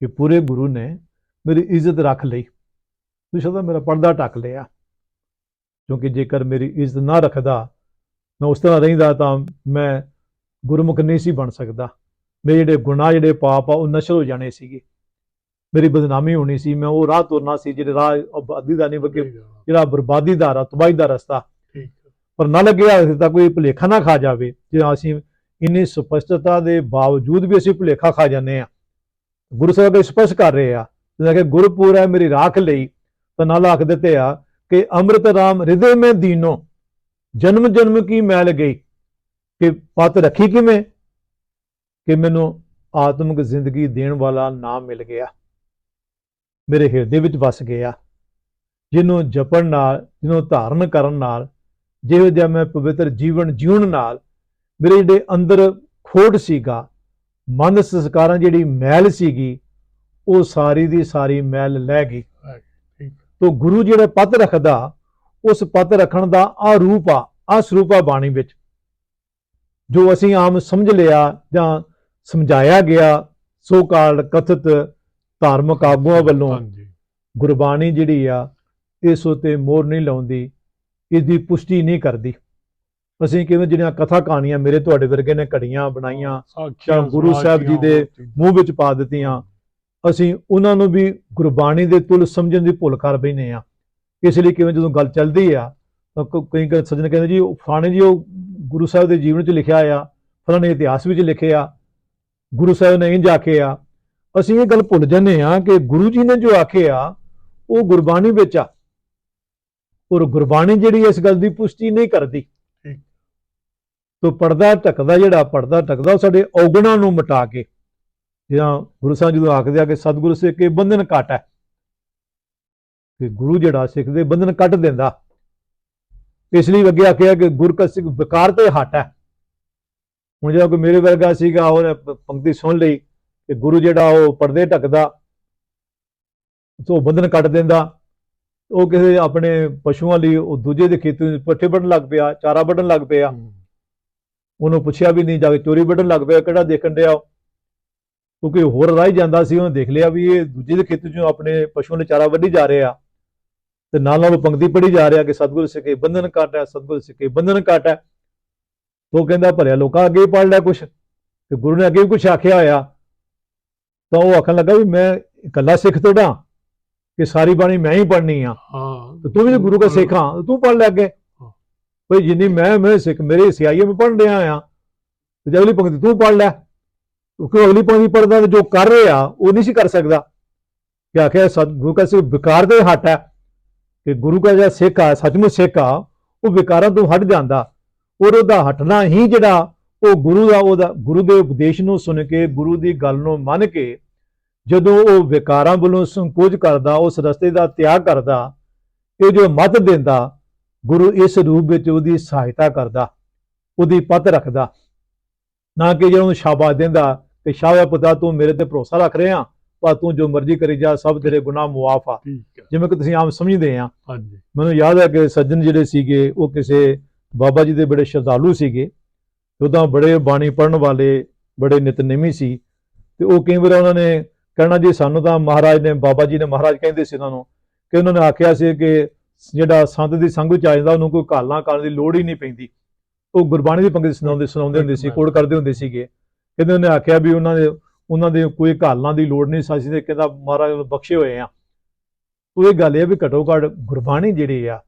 ਕਿ ਪੂਰੇ ਗੁਰੂ ਨੇ ਮੇਰੀ ਇੱਜ਼ਤ ਰੱਖ ਲਈ। ਤੁਸੀਂ ਸ਼ਬਦ ਮੇਰਾ ਪਰਦਾ ਢੱਕ ਲਿਆ। ਕਿਉਂਕਿ ਜੇਕਰ ਮੇਰੀ ਇੱਜ਼ਤ ਨਾ ਰੱਖਦਾ, ਮੈਂ ਉਸ ਤਰ੍ਹਾਂ ਰਹਿੰਦਾ ਤਾਂ ਮੈਂ ਗੁਰਮੁਖ ਨਹੀਂ ਸੀ ਬਣ ਸਕਦਾ। ਮੇਰੇ ਜਿਹੜੇ ਗੁਨਾਹ ਜਿਹੜੇ ਪਾਪ ਆ ਉਹ ਨਸ਼ਰ ਹੋ ਜਾਣੇ ਸੀਗੇ। ਮੇਰੀ ਬਦਨਾਮੀ ਹੋਣੀ ਸੀ ਮੈਂ ਉਹ ਰਾਹ ਤੁਰਨਾ ਸੀ ਜਿਹੜੇ ਰਾਹ ਆਬਾਦੀ ਦਾ ਨਹੀਂ ਬਲਕਿ ਜਿਹੜਾ ਬਰਬਾਦੀ ਦਾ ਰਾਹ ਤਬਾਹੀ ਦਾ ਰਸਤਾ। ਪਰ ਨਾ ਲੱਗਿਆ ਹੋਵੇ ਤਾਂ ਕੋਈ ਭੁਲੇਖਾ ਨਾ ਖਾ ਜਾਵੇ। ਜੇ ਅਸੀਂ ਇੰਨੀ ਸਪਸ਼ਟਤਾ ਦੇ ਬਾਵਜੂਦ ਵੀ ਅਸੀਂ ਭੁਲੇਖਾ ਖਾ ਜਾਂਦੇ ਆ ਗੁਰੂ ਸਾਹਿਬ ਇਹ ਸਪਸ਼ਟ ਕਰ ਰਹੇ ਆ ਜਿਵੇਂ ਕਿ ਗੁਰਪੂਰ ਹੈ ਮੇਰੀ ਰਾਖ ਲਈ ਤਾਂ ਨਾਲ ਆਖ ਦਿੱਤੇ ਆ ਕਿ ਅੰਮ੍ਰਿਤ ਰਾਮ ਹਿਰਦੇ ਮੈਂ ਦੀਨੋ ਜਨਮ ਜਨਮ ਕੀ ਮੈਲ ਗਈ ਕਿ ਪਤ ਰੱਖੀ ਕਿਵੇਂ? ਕਿ ਮੈਨੂੰ ਆਤਮਿਕ ਜ਼ਿੰਦਗੀ ਦੇਣ ਵਾਲਾ ਨਾਮ ਮਿਲ ਗਿਆ। ਮੇਰੇ ਹਿਰਦੇ ਵਿੱਚ ਵਸ ਗਿਆ। ਜਿਹਨੂੰ ਜਪਣ ਨਾਲ ਜਿਹਨੂੰ ਧਾਰਨ ਕਰਨ ਨਾਲ ਜਿਹੋ ਜਿਹਾ ਮੈਂ ਪਵਿੱਤਰ ਜੀਵਨ ਜਿਉਣ ਨਾਲ ਮੇਰੇ ਜਿਹੜੇ ਅੰਦਰ ਖੋਟ ਸੀਗਾ ਮਨ ਸੰਸਕਾਰਾਂ ਜਿਹੜੀ ਮੈਲ ਸੀਗੀ ਉਹ ਸਾਰੀ ਦੀ ਸਾਰੀ ਮੈਲ ਲੈ ਗਈ। ਤੋ ਗੁਰੂ ਜਿਹੜਾ ਪੱਤ ਰੱਖਦਾ ਉਸ ਪੱਤ ਰੱਖਣ ਦਾ ਆ ਰੂਪ ਆ ਆ ਸਰੂਪ ਬਾਣੀ ਵਿੱਚ ਜੋ ਅਸੀਂ ਆਮ ਸਮਝ ਲਿਆ ਜਾਂ ਸਮਝਾਇਆ ਗਿਆ ਸੋ ਕਾਲ ਕਥਿਤ ਧਾਰਮਿਕ ਆਗੂਆਂ ਵੱਲੋਂ ਗੁਰਬਾਣੀ ਜਿਹੜੀ ਆ ਇਸ ਉਤੇ ਮੋਹਰ ਨਹੀਂ ਲਾਉਂਦੀ ਇਸ ਦੀ ਪੁਸ਼ਟੀ ਨਹੀਂ ਕਰਦੀ। ਅਸੀਂ ਕਿਵੇਂ ਜਿਹੜੀਆਂ ਕਥਾ ਕਹਾਣੀਆਂ ਮੇਰੇ ਤੁਹਾਡੇ ਵਰਗੇ ਨੇ ਘੜੀਆਂ ਬਣਾਈਆਂ ਜਾਂ ਗੁਰੂ ਸਾਹਿਬ ਜੀ ਦੇ ਮੂੰਹ ਵਿੱਚ ਪਾ ਦਿੱਤੀਆਂ ਅਸੀਂ ਉਹਨਾਂ ਨੂੰ ਵੀ ਗੁਰਬਾਣੀ ਦੇ ਤੁਲ ਸਮਝਣ ਦੀ ਭੁੱਲ ਕਰ ਬੈਨੇ ਆ। ਇਸ ਲਈ ਕਿਵੇਂ ਜਦੋਂ ਗੱਲ ਚੱਲਦੀ ਆ ਤਾਂ ਕਈ ਸੱਜਣ ਕਹਿੰਦੇ ਜੀ ਉਹ ਫਲਾਣੇ ਜੀ ਉਹ ਗੁਰੂ ਸਾਹਿਬ ਦੇ ਜੀਵਨ 'ਚ ਲਿਖਿਆ ਆ ਫਲਾਣੇ ਇਤਿਹਾਸ ਵਿੱਚ ਲਿਖਿਆ ਗੁਰੂ ਸਾਹਿਬ ਨੇ ਇੰਜ ਆਖਿਆ ਅਸੀਂ ਇਹ ਗੱਲ ਭੁੱਲ ਜਾਂਦੇ ਆ ਕਿ ਗੁਰੂ ਜੀ ਨੇ ਜੋ ਆਖਿਆ ਉਹ ਗੁਰਬਾਣੀ ਵਿੱਚ ਆ। ਔਰ ਗੁਰਬਾਣੀ ਜਿਹੜੀ ਇਸ ਗੱਲ ਦੀ ਪੁਸ਼ਟੀ ਨਹੀਂ ਕਰਦੀ। ਤੋ ਪਰਦਾ ਢਕਦਾ ਜਿਹੜਾ ਪਰਦਾ ਢਕਦਾ ਉਹ ਸਾਡੇ ਔਗਣਾਂ ਨੂੰ ਮਿਟਾ ਕੇ। ਜਿਹੜਾ ਗੁਰੂ ਸਾਹਿਬ ਜਦੋਂ ਆਖਦੇ ਆ ਕਿ ਸਤਿਗੁਰੂ ਸਿੱਖ ਕੇ ਬੰਧਨ ਕੱਟ ਹੈ ਕਿ ਗੁਰੂ ਜਿਹੜਾ ਸਿੱਖ ਦੇ ਬੰਧਨ ਕੱਟ ਦਿੰਦਾ। ਇਸ ਲਈ ਅੱਗੇ ਆਖਿਆ ਕਿ ਗੁਰ ਕਾ ਸਿੱਖ ਵਿਕਾਰ ਤੇ ਹਟ ਹੈ। ਹੁਣ ਜਿਹੜਾ ਕੋਈ ਮੇਰੇ ਵਰਗਾ ਸੀਗਾ ਉਹਨੇ ਪੰਕਤੀ ਸੁਣ ਲਈ ਕਿ ਗੁਰੂ ਜਿਹੜਾ ਉਹ ਪਰਦੇ ਢਕਦਾ ਸੋ ਬੰਧਨ ਕੱਟ ਦਿੰਦਾ ਉਹ ਕਿਸੇ ਆਪਣੇ ਪਸ਼ੂਆਂ ਲਈ ਉਹ ਦੂਜੇ ਦੇ ਖੇਤ ਵਿੱਚ ਪੱਠੇ ਵੱਢਣ ਲੱਗ ਪਿਆ ਚਾਰਾ ਵੱਢਣ ਲੱਗ ਪਿਆ। ਉਹਨੂੰ ਪੁੱਛਿਆ ਵੀ ਨਹੀਂ ਜਾ ਕੇ ਚੋਰੀ ਵੱਢਣ ਲੱਗ ਪਿਆ ਕਿਹੜਾ ਦੇਖਣ ਡਿਆ ਉਹ? ਕਿਉਂਕਿ ਹੋਰ ਰਾਹ ਹੀ ਜਾਂਦਾ ਸੀ ਉਹਨੇ ਦੇਖ ਲਿਆ ਵੀ ਇਹ ਦੂਜੇ ਦੇ ਖੇਤ ਚੋਂ ਆਪਣੇ ਪਸ਼ੂਆਂ ਲਈ ਚਾਰਾ ਵੱਢੀ ਜਾ ਰਿਹਾ। ਤੇ ਨਾਲ ਨਾਲ ਉਹ ਪੰਕਤੀ ਪੜੀ ਜਾ ਰਿਹਾ ਕਿ ਸਤਿਗੁਰ ਸਿੱਖੇ ਬੰਧਨ ਕੱਟ ਸਤਿਗੁਰ ਸਿੱਖੇ ਬੰਧਨ ਕੱਟ ਉਹ ਕਹਿੰਦਾ ਭਰਿਆ ਲੋਕਾਂ ਅੱਗੇ ਹੀ ਪੜ ਲਿਆ ਕੁਛ ਤੇ ਗੁਰੂ ਨੇ ਅੱਗੇ ਵੀ ਕੁਛ ਆਖਿਆ ਹੋਇਆ। ਤਾਂ ਉਹ ਆਖਣ ਲੱਗਾ ਵੀ ਮੈਂ ਇਕੱਲਾ ਸਿੱਖ ਤੋੜਾ ਕਿ ਸਾਰੀ ਬਾਣੀ ਮੈਂ ਹੀ ਪੜਨੀ ਆ। ਹਾਂ। ਤੇ ਤੂੰ ਵੀ ਗੁਰੂ ਦਾ ਸਿੱਖ ਆ ਤੂੰ ਪੜ ਲੈ ਅੱਗੇ। ਭਈ ਜਿੰਨੀ ਮੈਂ ਮੈਂ ਸਿੱਖ ਮੇਰੇ ਸਿਆਈਏ ਮੈਂ ਪੜ੍ਹਨ ਡਿਆ ਆ। ਤੇ ਜਗਲੀ ਪੰਕਤੀ ਤੂੰ ਪੜ ਲੈ ਕਿਉਂਕਿ ਅਗਲੀ ਪੰਕਤੀ ਪੜਦਾ ਜੋ ਕਰ ਰਿਹਾ ਉਹ ਨਹੀਂ ਸੀ ਕਰ ਸਕਦਾ। ਕਿ ਆਖਿਆ ਸਤ ਗੁਰੂ ਕਾ ਸੇ ਵਿਕਾਰ ਦੇ ਹਟ ਹੈ ਕਿ ਗੁਰੂ ਕਾ ਜਿਹੜਾ ਸਿੱਖ ਆ ਸੱਚਮੁੱਚ ਸਿੱਖ ਆ ਉਹ ਵਿਕਾਰਾਂ ਤੋਂ ਹਟ ਜਾਂਦਾ। ਔਰ ਉਹਦਾ ਹਟਣਾ ਹੀ ਜਿਹੜਾ ਉਹ ਗੁਰੂ ਦਾ ਉਹਦਾ ਗੁਰੂ ਦੇ ਉਪਦੇਸ਼ ਨੂੰ ਸੁਣ ਕੇ ਗੁਰੂ ਦੀ ਗੱਲ ਨੂੰ ਮੰਨ ਕੇ ਜਦੋਂ ਉਹ ਵਿਕਾਰਾਂ ਵੱਲੋਂ ਸੰਕੋਚ ਕਰਦਾ ਉਸ ਰਸਤੇ ਦਾ ਤਿਆਗ ਕਰਦਾ ਇਹ ਜੋ ਮਤ ਦਿੰਦਾ ਗੁਰੂ ਇਸ ਰੂਪ ਵਿੱਚ ਉਹਦੀ ਸਹਾਇਤਾ ਕਰਦਾ ਉਹਦੀ ਪੱਤ ਰੱਖਦਾ। ਨਾ ਕਿ ਉਹਨੂੰ ਸ਼ਾਬਾਸ਼ ਦਿੰਦਾ ਕਿ ਸ਼ਾਬਾਸ਼ ਪੁੱਤਾ ਤੂੰ ਮੇਰੇ ਤੇ ਭਰੋਸਾ ਰੱਖ ਰਿਹਾ ਪਰ ਤੂੰ ਜੋ ਮਰਜ਼ੀ ਕਰੀ ਜਾ ਸਭ ਤੇਰੇ ਗੁਨਾਹ ਮੁਆਫ ਆ। ਜਿਵੇਂ ਕਿ ਤੁਸੀਂ ਆਮ ਸਮਝਦੇ ਆ। ਹਾਂਜੀ। ਮੈਨੂੰ ਯਾਦ ਹੈ ਕਿ ਸੱਜਣ ਜਿਹੜੇ ਸੀਗੇ ਉਹ ਕਿਸੇ ਬਾਬਾ ਜੀ ਦੇ ਬੜੇ ਸ਼ਰਧਾਲੂ ਸੀਗੇ ਉਦਾਂ ਬੜੇ ਬਾਣੀ ਪੜਨ ਵਾਲੇ ਬੜੇ ਨਿਤਨੇਮੀ ਸੀ ਤੇ ਉਹ ਕਈ ਵਾਰ ਉਹਨਾਂ ਨੇ ਕਹਿਣਾ ਜੀ ਸਾਨੂੰ ਤਾਂ ਮਹਾਰਾਜ ਨੇ, ਬਾਬਾ ਜੀ ਨੇ ਮਹਾਰਾਜ ਕਹਿੰਦੇ ਸੀ ਉਹਨਾਂ ਨੂੰ ਕਿ ਉਹਨਾਂ ਨੇ ਆਖਿਆ ਸੀ ਕਿ ਜਿਹੜਾ ਸੰਤ ਦੀ ਸੰਗ ਵਿੱਚ ਆ ਜਾਂਦਾ, ਉਹਨੂੰ ਕੋਈ ਘਾਲਣਾ ਕਰਨ ਦੀ ਲੋੜ ਹੀ ਨਹੀਂ ਪੈਂਦੀ। ਉਹ ਗੁਰਬਾਣੀ ਦੀ ਪੰਕਤੀ ਸੁਣਾਉਂਦੇ ਸੁਣਾਉਂਦੇ ਹੁੰਦੇ ਸੀ ਕੋੜ ਕਰਦੇ ਹੁੰਦੇ ਸੀਗੇ। ਕਹਿੰਦੇ ਉਹਨੇ ਆਖਿਆ ਵੀ ਉਹਨਾਂ ਦੇ ਉਹਨਾਂ ਦੇ ਕੋਈ ਘਾਲਣਾ ਦੀ ਲੋੜ ਨਹੀਂ ਸਾਸੀ ਤੇ ਕਹਿੰਦਾ ਮਹਾਰਾਜ ਨੂੰ ਬਖਸ਼ੇ ਹੋਏ ਆ ਉਹ ਇਹ ਗੱਲ ਹੈ ਵੀ ਘਟੋ ਘਟ ਗੁਰਬਾਣੀ ਜਿਹੜੀ ਆ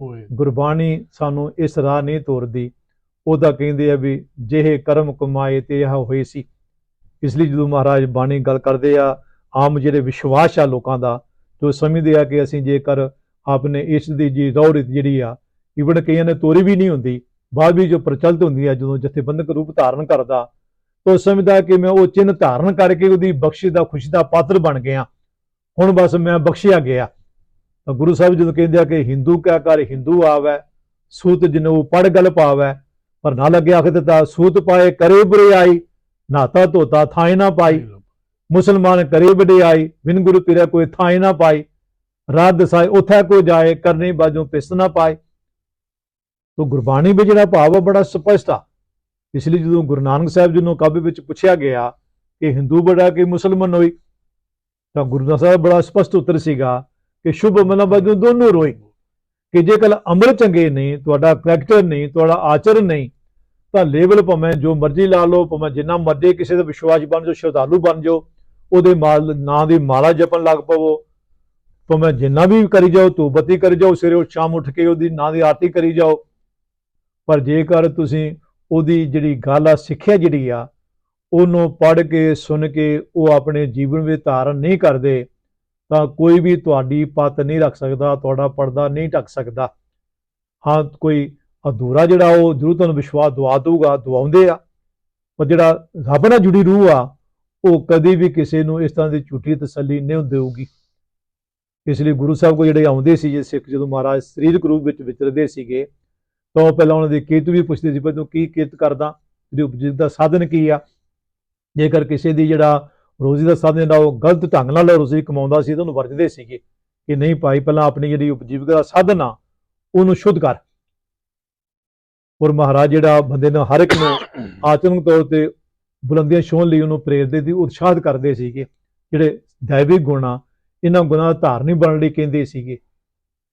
ਹੋਏ। ਗੁਰਬਾਣੀ ਸਾਨੂੰ ਇਸ ਰਾਹ ਨਹੀਂ ਤੋਰਦੀ। ਉਹਦਾ ਕਹਿੰਦੇ ਆ ਵੀ ਜਿਹੇ ਕਰਮ ਕਮਾਏ ਤੇ ਇਹ ਹੋਏ ਸੀ। ਇਸ ਲਈ ਜਦੋਂ ਮਹਾਰਾਜ ਬਾਣੀ ਗੱਲ ਕਰਦੇ ਆ, ਆਮ ਜਿਹੜੇ ਵਿਸ਼ਵਾਸ ਆ ਲੋਕਾਂ ਦਾ, ਜੋ ਸਮਝਦੇ ਆ ਕਿ ਅਸੀਂ ਜੇਕਰ ਆਪਨੇ ਇਸ ਦੀ ਜੀ ਰੌੜਿਤ ਜਿਹੜੀ ਆ ਇਵਨ ਕਈਆਂ ਨੇ ਤੋਰੀ ਵੀ ਨਹੀਂ ਹੁੰਦੀ, ਬਾਅਦ ਵੀ ਜੋ ਪ੍ਰਚਲਿਤ ਹੁੰਦੀ ਆ, ਜਦੋਂ ਜਥੇਬੰਦਕ ਰੂਪ ਧਾਰਨ ਕਰਦਾ, ਤਾਂ ਸਮਝਦਾ ਕਿ ਮੈਂ ਉਹ ਚਿੰਨ ਧਾਰਨ ਕਰਕੇ ਉਹਦੀ ਬਖਸ਼ਿਸ਼ ਦਾ ਖੁਸ਼ੀ ਦਾ ਪਾਤਰ ਬਣ ਗਿਆ। ਹੁਣ ਬਸ ਮੈਂ ਬਖਸ਼ਿਆ ਗਿਆ। ਤਾਂ ਗੁਰੂ ਸਾਹਿਬ ਜਦੋਂ ਕਹਿੰਦੇ ਆ ਕਿ ਹਿੰਦੂ ਕਿਆ ਕਰ ਹਿੰਦੂ ਆਵੈ, ਸੂਤ ਜਿਨੂ ਪੜ ਗਲ ਪਾਵੈ, ਪਰ ਨਾ ਲੱਗੇ ਆਖੇ ਤਾ ਸੂਤ ਪਾਏ ਕਰੇ ਬੁਰੇ ਆਈ ਨਾਤਾ ਧੋਤਾ ਥਾਏ ਨਾ ਪਾਈ, ਮੁਸਲਮਾਨ ਕਰੇ ਵਡਿਆਈ ਬਿਨ ਗੁਰੂ ਪੀਰਾ ਕੋਈ ਥਾਏ ਨਾ ਪਾਈ, ਰਾਤ ਦਸਾਏ ਉਥੈ ਕੋ ਜਾਏ, ਕਰਨੀ ਬਾਜੋਂ ਪਿਸਤ ਨਾ ਪਾਏ। ਤੋ ਗੁਰਬਾਣੀ ਵਿੱਚ ਜਿਹੜਾ ਭਾਵ ਆ ਬੜਾ ਸਪਸ਼ਟ ਆ। ਇਸ ਲਈ ਜਦੋਂ ਗੁਰੂ ਨਾਨਕ ਸਾਹਿਬ ਜੀ ਨੂੰ ਕਾਬੇ ਵਿੱਚ ਪੁੱਛਿਆ ਗਿਆ ਕਿ ਹਿੰਦੂ ਬੜਾ ਕਿ ਮੁਸਲਮਾਨ ਹੋਈ, ਤਾਂ ਗੁਰੂ ਨਾਨਕ ਸਾਹਿਬ ਬੜਾ ਸਪਸ਼ਟ ਉੱਤਰ ਸੀਗਾ ਕਿ ਸ਼ੁਭ ਮਨਾ ਦੋਨੋਂ ਰੋਈ। ਕਿ ਜੇ ਕੱਲ ਅਮਲ ਚੰਗੇ ਨਹੀਂ ਤੁਹਾਡਾ ਕਰੈਕਟਰ ਨਹੀਂ ਤੁਹਾਡਾ ਆਚਰਨ ਨਹੀਂ ਤਾਂ ਲੇਵਲ ਭਾਵੇਂ ਜੋ ਮਰਜ਼ੀ ਲਾ ਲਓ, ਭਾਵੇਂ ਜਿੰਨਾ ਮਰਜ਼ੀ ਕਿਸੇ ਦਾ ਵਿਸ਼ਵਾਸ ਬਣ ਜਾਓ, ਸ਼ਰਧਾਲੂ ਬਣ ਜਾਓ, ਉਹਦੇ ਮਾਲ, ਨਾਂ ਦੀ ਮਾਲਾ ਜਪਣ ਲੱਗ ਪਵੋ। ਭਾਵੇਂ ਜਿੰਨਾ ਵੀ ਕਰੀ ਜਾਓ ਤੂੰ ਬੱਤੀ ਕਰੀ ਜਾਓ, ਸਵੇਰੇ ਉੱਠ ਸ਼ਾਮ ਉੱਠ ਕੇ ਉਹਦੀ ਨਾਂ ਦੀ ਆਰਤੀ ਕਰੀ ਜਾਓ। ਪਰ ਜੇਕਰ ਤੁਸੀਂ ਉਹਦੀ ਜਿਹੜੀ ਗੱਲ ਆ, ਸਿੱਖਿਆ ਜਿਹੜੀ ਆ, ਉਹਨੂੰ ਪੜ੍ਹ ਕੇ, ਸੁਣ ਕੇ ਉਹ ਆਪਣੇ ਜੀਵਨ ਵਿੱਚ ਧਾਰਨ ਨਹੀਂ ਕਰਦੇ ਤਾਂ ਕੋਈ ਵੀ ਤੁਹਾਡੀ ਪੱਤ ਨਹੀਂ ਰੱਖ ਸਕਦਾ, ਤੁਹਾਡਾ ਪਰਦਾ ਨਹੀਂ ਢੱਕ ਸਕਦਾ। ਹਾਂ, ਕੋਈ ਅਧੂਰਾ ਜਿਹੜਾ ਉਹ ਜ਼ਰੂਰ ਤੁਹਾਨੂੰ ਵਿਸ਼ਵਾਸ ਦਵਾ ਦਊਗਾ, ਦਵਾਉਂਦੇ ਆ। ਪਰ ਜਿਹੜਾ ਰੱਬ ਨਾਲ ਜੁੜੀ ਰੂਹ ਆ, ਉਹ ਕਦੀ ਵੀ ਕਿਸੇ ਨੂੰ ਇਸ ਤਰ੍ਹਾਂ ਦੀ ਝੂਠੀ ਤਸੱਲੀ ਨਹੀਂ ਦੇਊਗੀ। ਇਸ ਲਈ ਗੁਰੂ ਸਾਹਿਬ ਕੋ ਜਿਹੜੇ ਆਉਂਦੇ ਸੀ ਜੇ ਸਿੱਖ ਜਦੋਂ ਮਹਾਰਾਜ ਸਰੀਰਕ ਰੂਪ ਵਿੱਚ ਵਿਚਰਦੇ ਸੀਗੇ, ਤਾਂ ਉਹ ਪਹਿਲਾਂ ਉਹਨਾਂ ਦੇ ਕੀਰਤ ਵੀ ਪੁੱਛਦੇ ਸੀ ਵੀ ਤੂੰ ਕੀ ਕੀਰਤ ਕਰਦਾ? ਤੇਰੀ ਉਪਜੀਵ ਦਾ ਸਾਧਨ ਕੀ ਆ? ਜੇਕਰ ਕਿਸੇ ਦੀ ਜਿਹੜਾ ਰੋਜ਼ੀ ਦਾ ਸਾਧਨ ਜਿਹੜਾ ਉਹ ਗਲਤ ਢੰਗ ਨਾਲ ਰੋਜ਼ੀ ਕਮਾਉਂਦਾ ਸੀ ਤਾਂ ਉਹਨੂੰ ਵਰਜਦੇ ਸੀਗੇ ਕਿ ਨਹੀਂ ਭਾਈ, ਪਹਿਲਾਂ ਆਪਣੀ ਜਿਹੜੀ ਉਪਜੀਵਿਕਾ ਦਾ ਸਾਧਨ ਆ, ਉਹਨੂੰ ਸ਼ੁੱਧ ਕਰ। ਔਰ ਮਹਾਰਾਜ ਜਿਹੜਾ ਬੰਦੇ ਨੂੰ ਹਰ ਇੱਕ ਨੂੰ ਆਚਰਣਕ ਤੌਰ ਤੇ ਬੁਲੰਦੀਆਂ ਛੋਹਣ ਲਈ ਉਹਨੂੰ ਪ੍ਰੇਰਦੇ ਸੀ ਉਤਸ਼ਾਹਤ ਕਰਦੇ ਸੀਗੇ, ਜਿਹੜੇ ਦੈਵਿਕ ਗੁਣ ਆ, ਇਹਨਾਂ ਗੁਣਾਂ ਦਾ ਧਾਰਨੀ ਬਣਨ ਲਈ ਕਹਿੰਦੇ ਸੀਗੇ।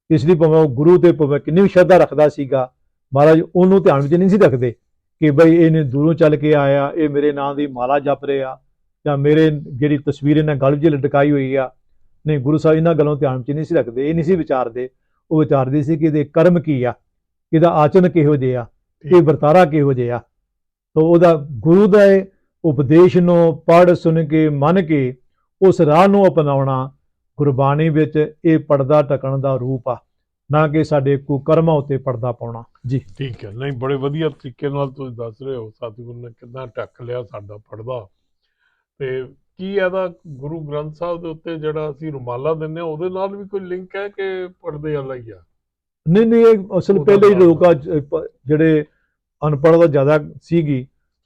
ਇਸ ਲਈ ਭਾਵੇਂ ਉਹ ਗੁਰੂ ਤੇ ਭਾਵੇਂ ਕਿੰਨੀ ਵੀ ਸ਼ਰਧਾ ਰੱਖਦਾ ਸੀਗਾ, ਮਹਾਰਾਜ ਉਹਨੂੰ ਧਿਆਨ ਵਿੱਚ ਨਹੀਂ ਸੀ ਰੱਖਦੇ ਕਿ ਬਈ ਇਹਨੇ ਦੂਰੋਂ ਚੱਲ ਕੇ ਆਇਆ, ਇਹ ਮੇਰੇ ਨਾਂ ਦੀ ਮਾਲਾ ਜਪ ਰਿਹਾ ਜਾਂ ਮੇਰੇ ਜਿਹੜੀ ਤਸਵੀਰ ਇਹਨਾਂ ਗਲ 'ਚ ਲਟਕਾਈ ਹੋਈ ਆ ਨਹੀਂ ਗੁਰੂ ਸਾਹਿਬ ਇਹਨਾਂ ਗੱਲੋਂ ਧਿਆਨ 'ਚ ਨਹੀਂ ਸੀ ਰੱਖਦੇ ਇਹ ਨਹੀਂ ਸੀ ਵਿਚਾਰਦੇ। ਉਹ ਵਿਚਾਰਦੇ ਸੀ ਕਿ ਇਹਦੇ ਕਰਮ ਕੀ ਆ ਇਹਦਾ ਆਚਰਨ ਕਿਹੋ ਜਿਹਾ ਇਹ ਵਰਤਾਰਾ ਕਿਹੋ ਜਿਹਾ ਤਾਂ ਉਹਦਾ ਗੁਰੂ ਦਾ ਇਹ ਉਪਦੇਸ਼ ਨੂੰ ਪੜ੍ਹ ਸੁਣ ਕੇ ਮੰਨ ਕੇ ਉਸ ਰਾਹ ਨੂੰ ਅਪਣਾਉਣਾ ਗੁਰਬਾਣੀ ਵਿੱਚ ਇਹ ਪਰਦਾ ਟਕਣ ਦਾ ਰੂਪ ਆ ਨਾ ਕਿ ਸਾਡੇ ਕੁਕਰਮਾਂ ਉੱਤੇ ਪਰਦਾ ਪਾਉਣਾ। ਜੀ। ਠੀਕ ਹੈ। ਨਹੀਂ ਬੜੇ ਵਧੀਆ ਤਰੀਕੇ ਨਾਲ ਤੁਸੀਂ ਦੱਸ ਰਹੇ ਹੋ ਸਤਿਗੁਰੂ ਨੇ ਕਿੰਨਾ ਢੱਕ ਲਿਆ ਸਾਡਾ ਪੜਦਾ ਤੇ ਕੀ ਇਹਦਾ ਗੁਰੂ ਗ੍ਰੰਥ ਸਾਹਿਬ ਦੇ ਉੱਤੇ ਜਿਹੜਾ ਅਸੀਂ ਰੁਮਾਲਾ ਦਿੰਦੇ ਆ ਉਹਦੇ ਨਾਲ ਵੀ ਕੋਈ ਲਿੰਕ ਹੈ ਕਿ ਪੜਦੇ ਵਾਲਾ ਹੀ ਆ? ਨਹੀਂ ਨਹੀਂ ਇਹ ਅਸਲ ਪਹਿਲੇ ਹੀ ਲੋਕ ਜਿਹੜੇ ਅਨਪੜ੍ਹ ਦਾ ਜ਼ਿਆਦਾ ਸੀਗੀ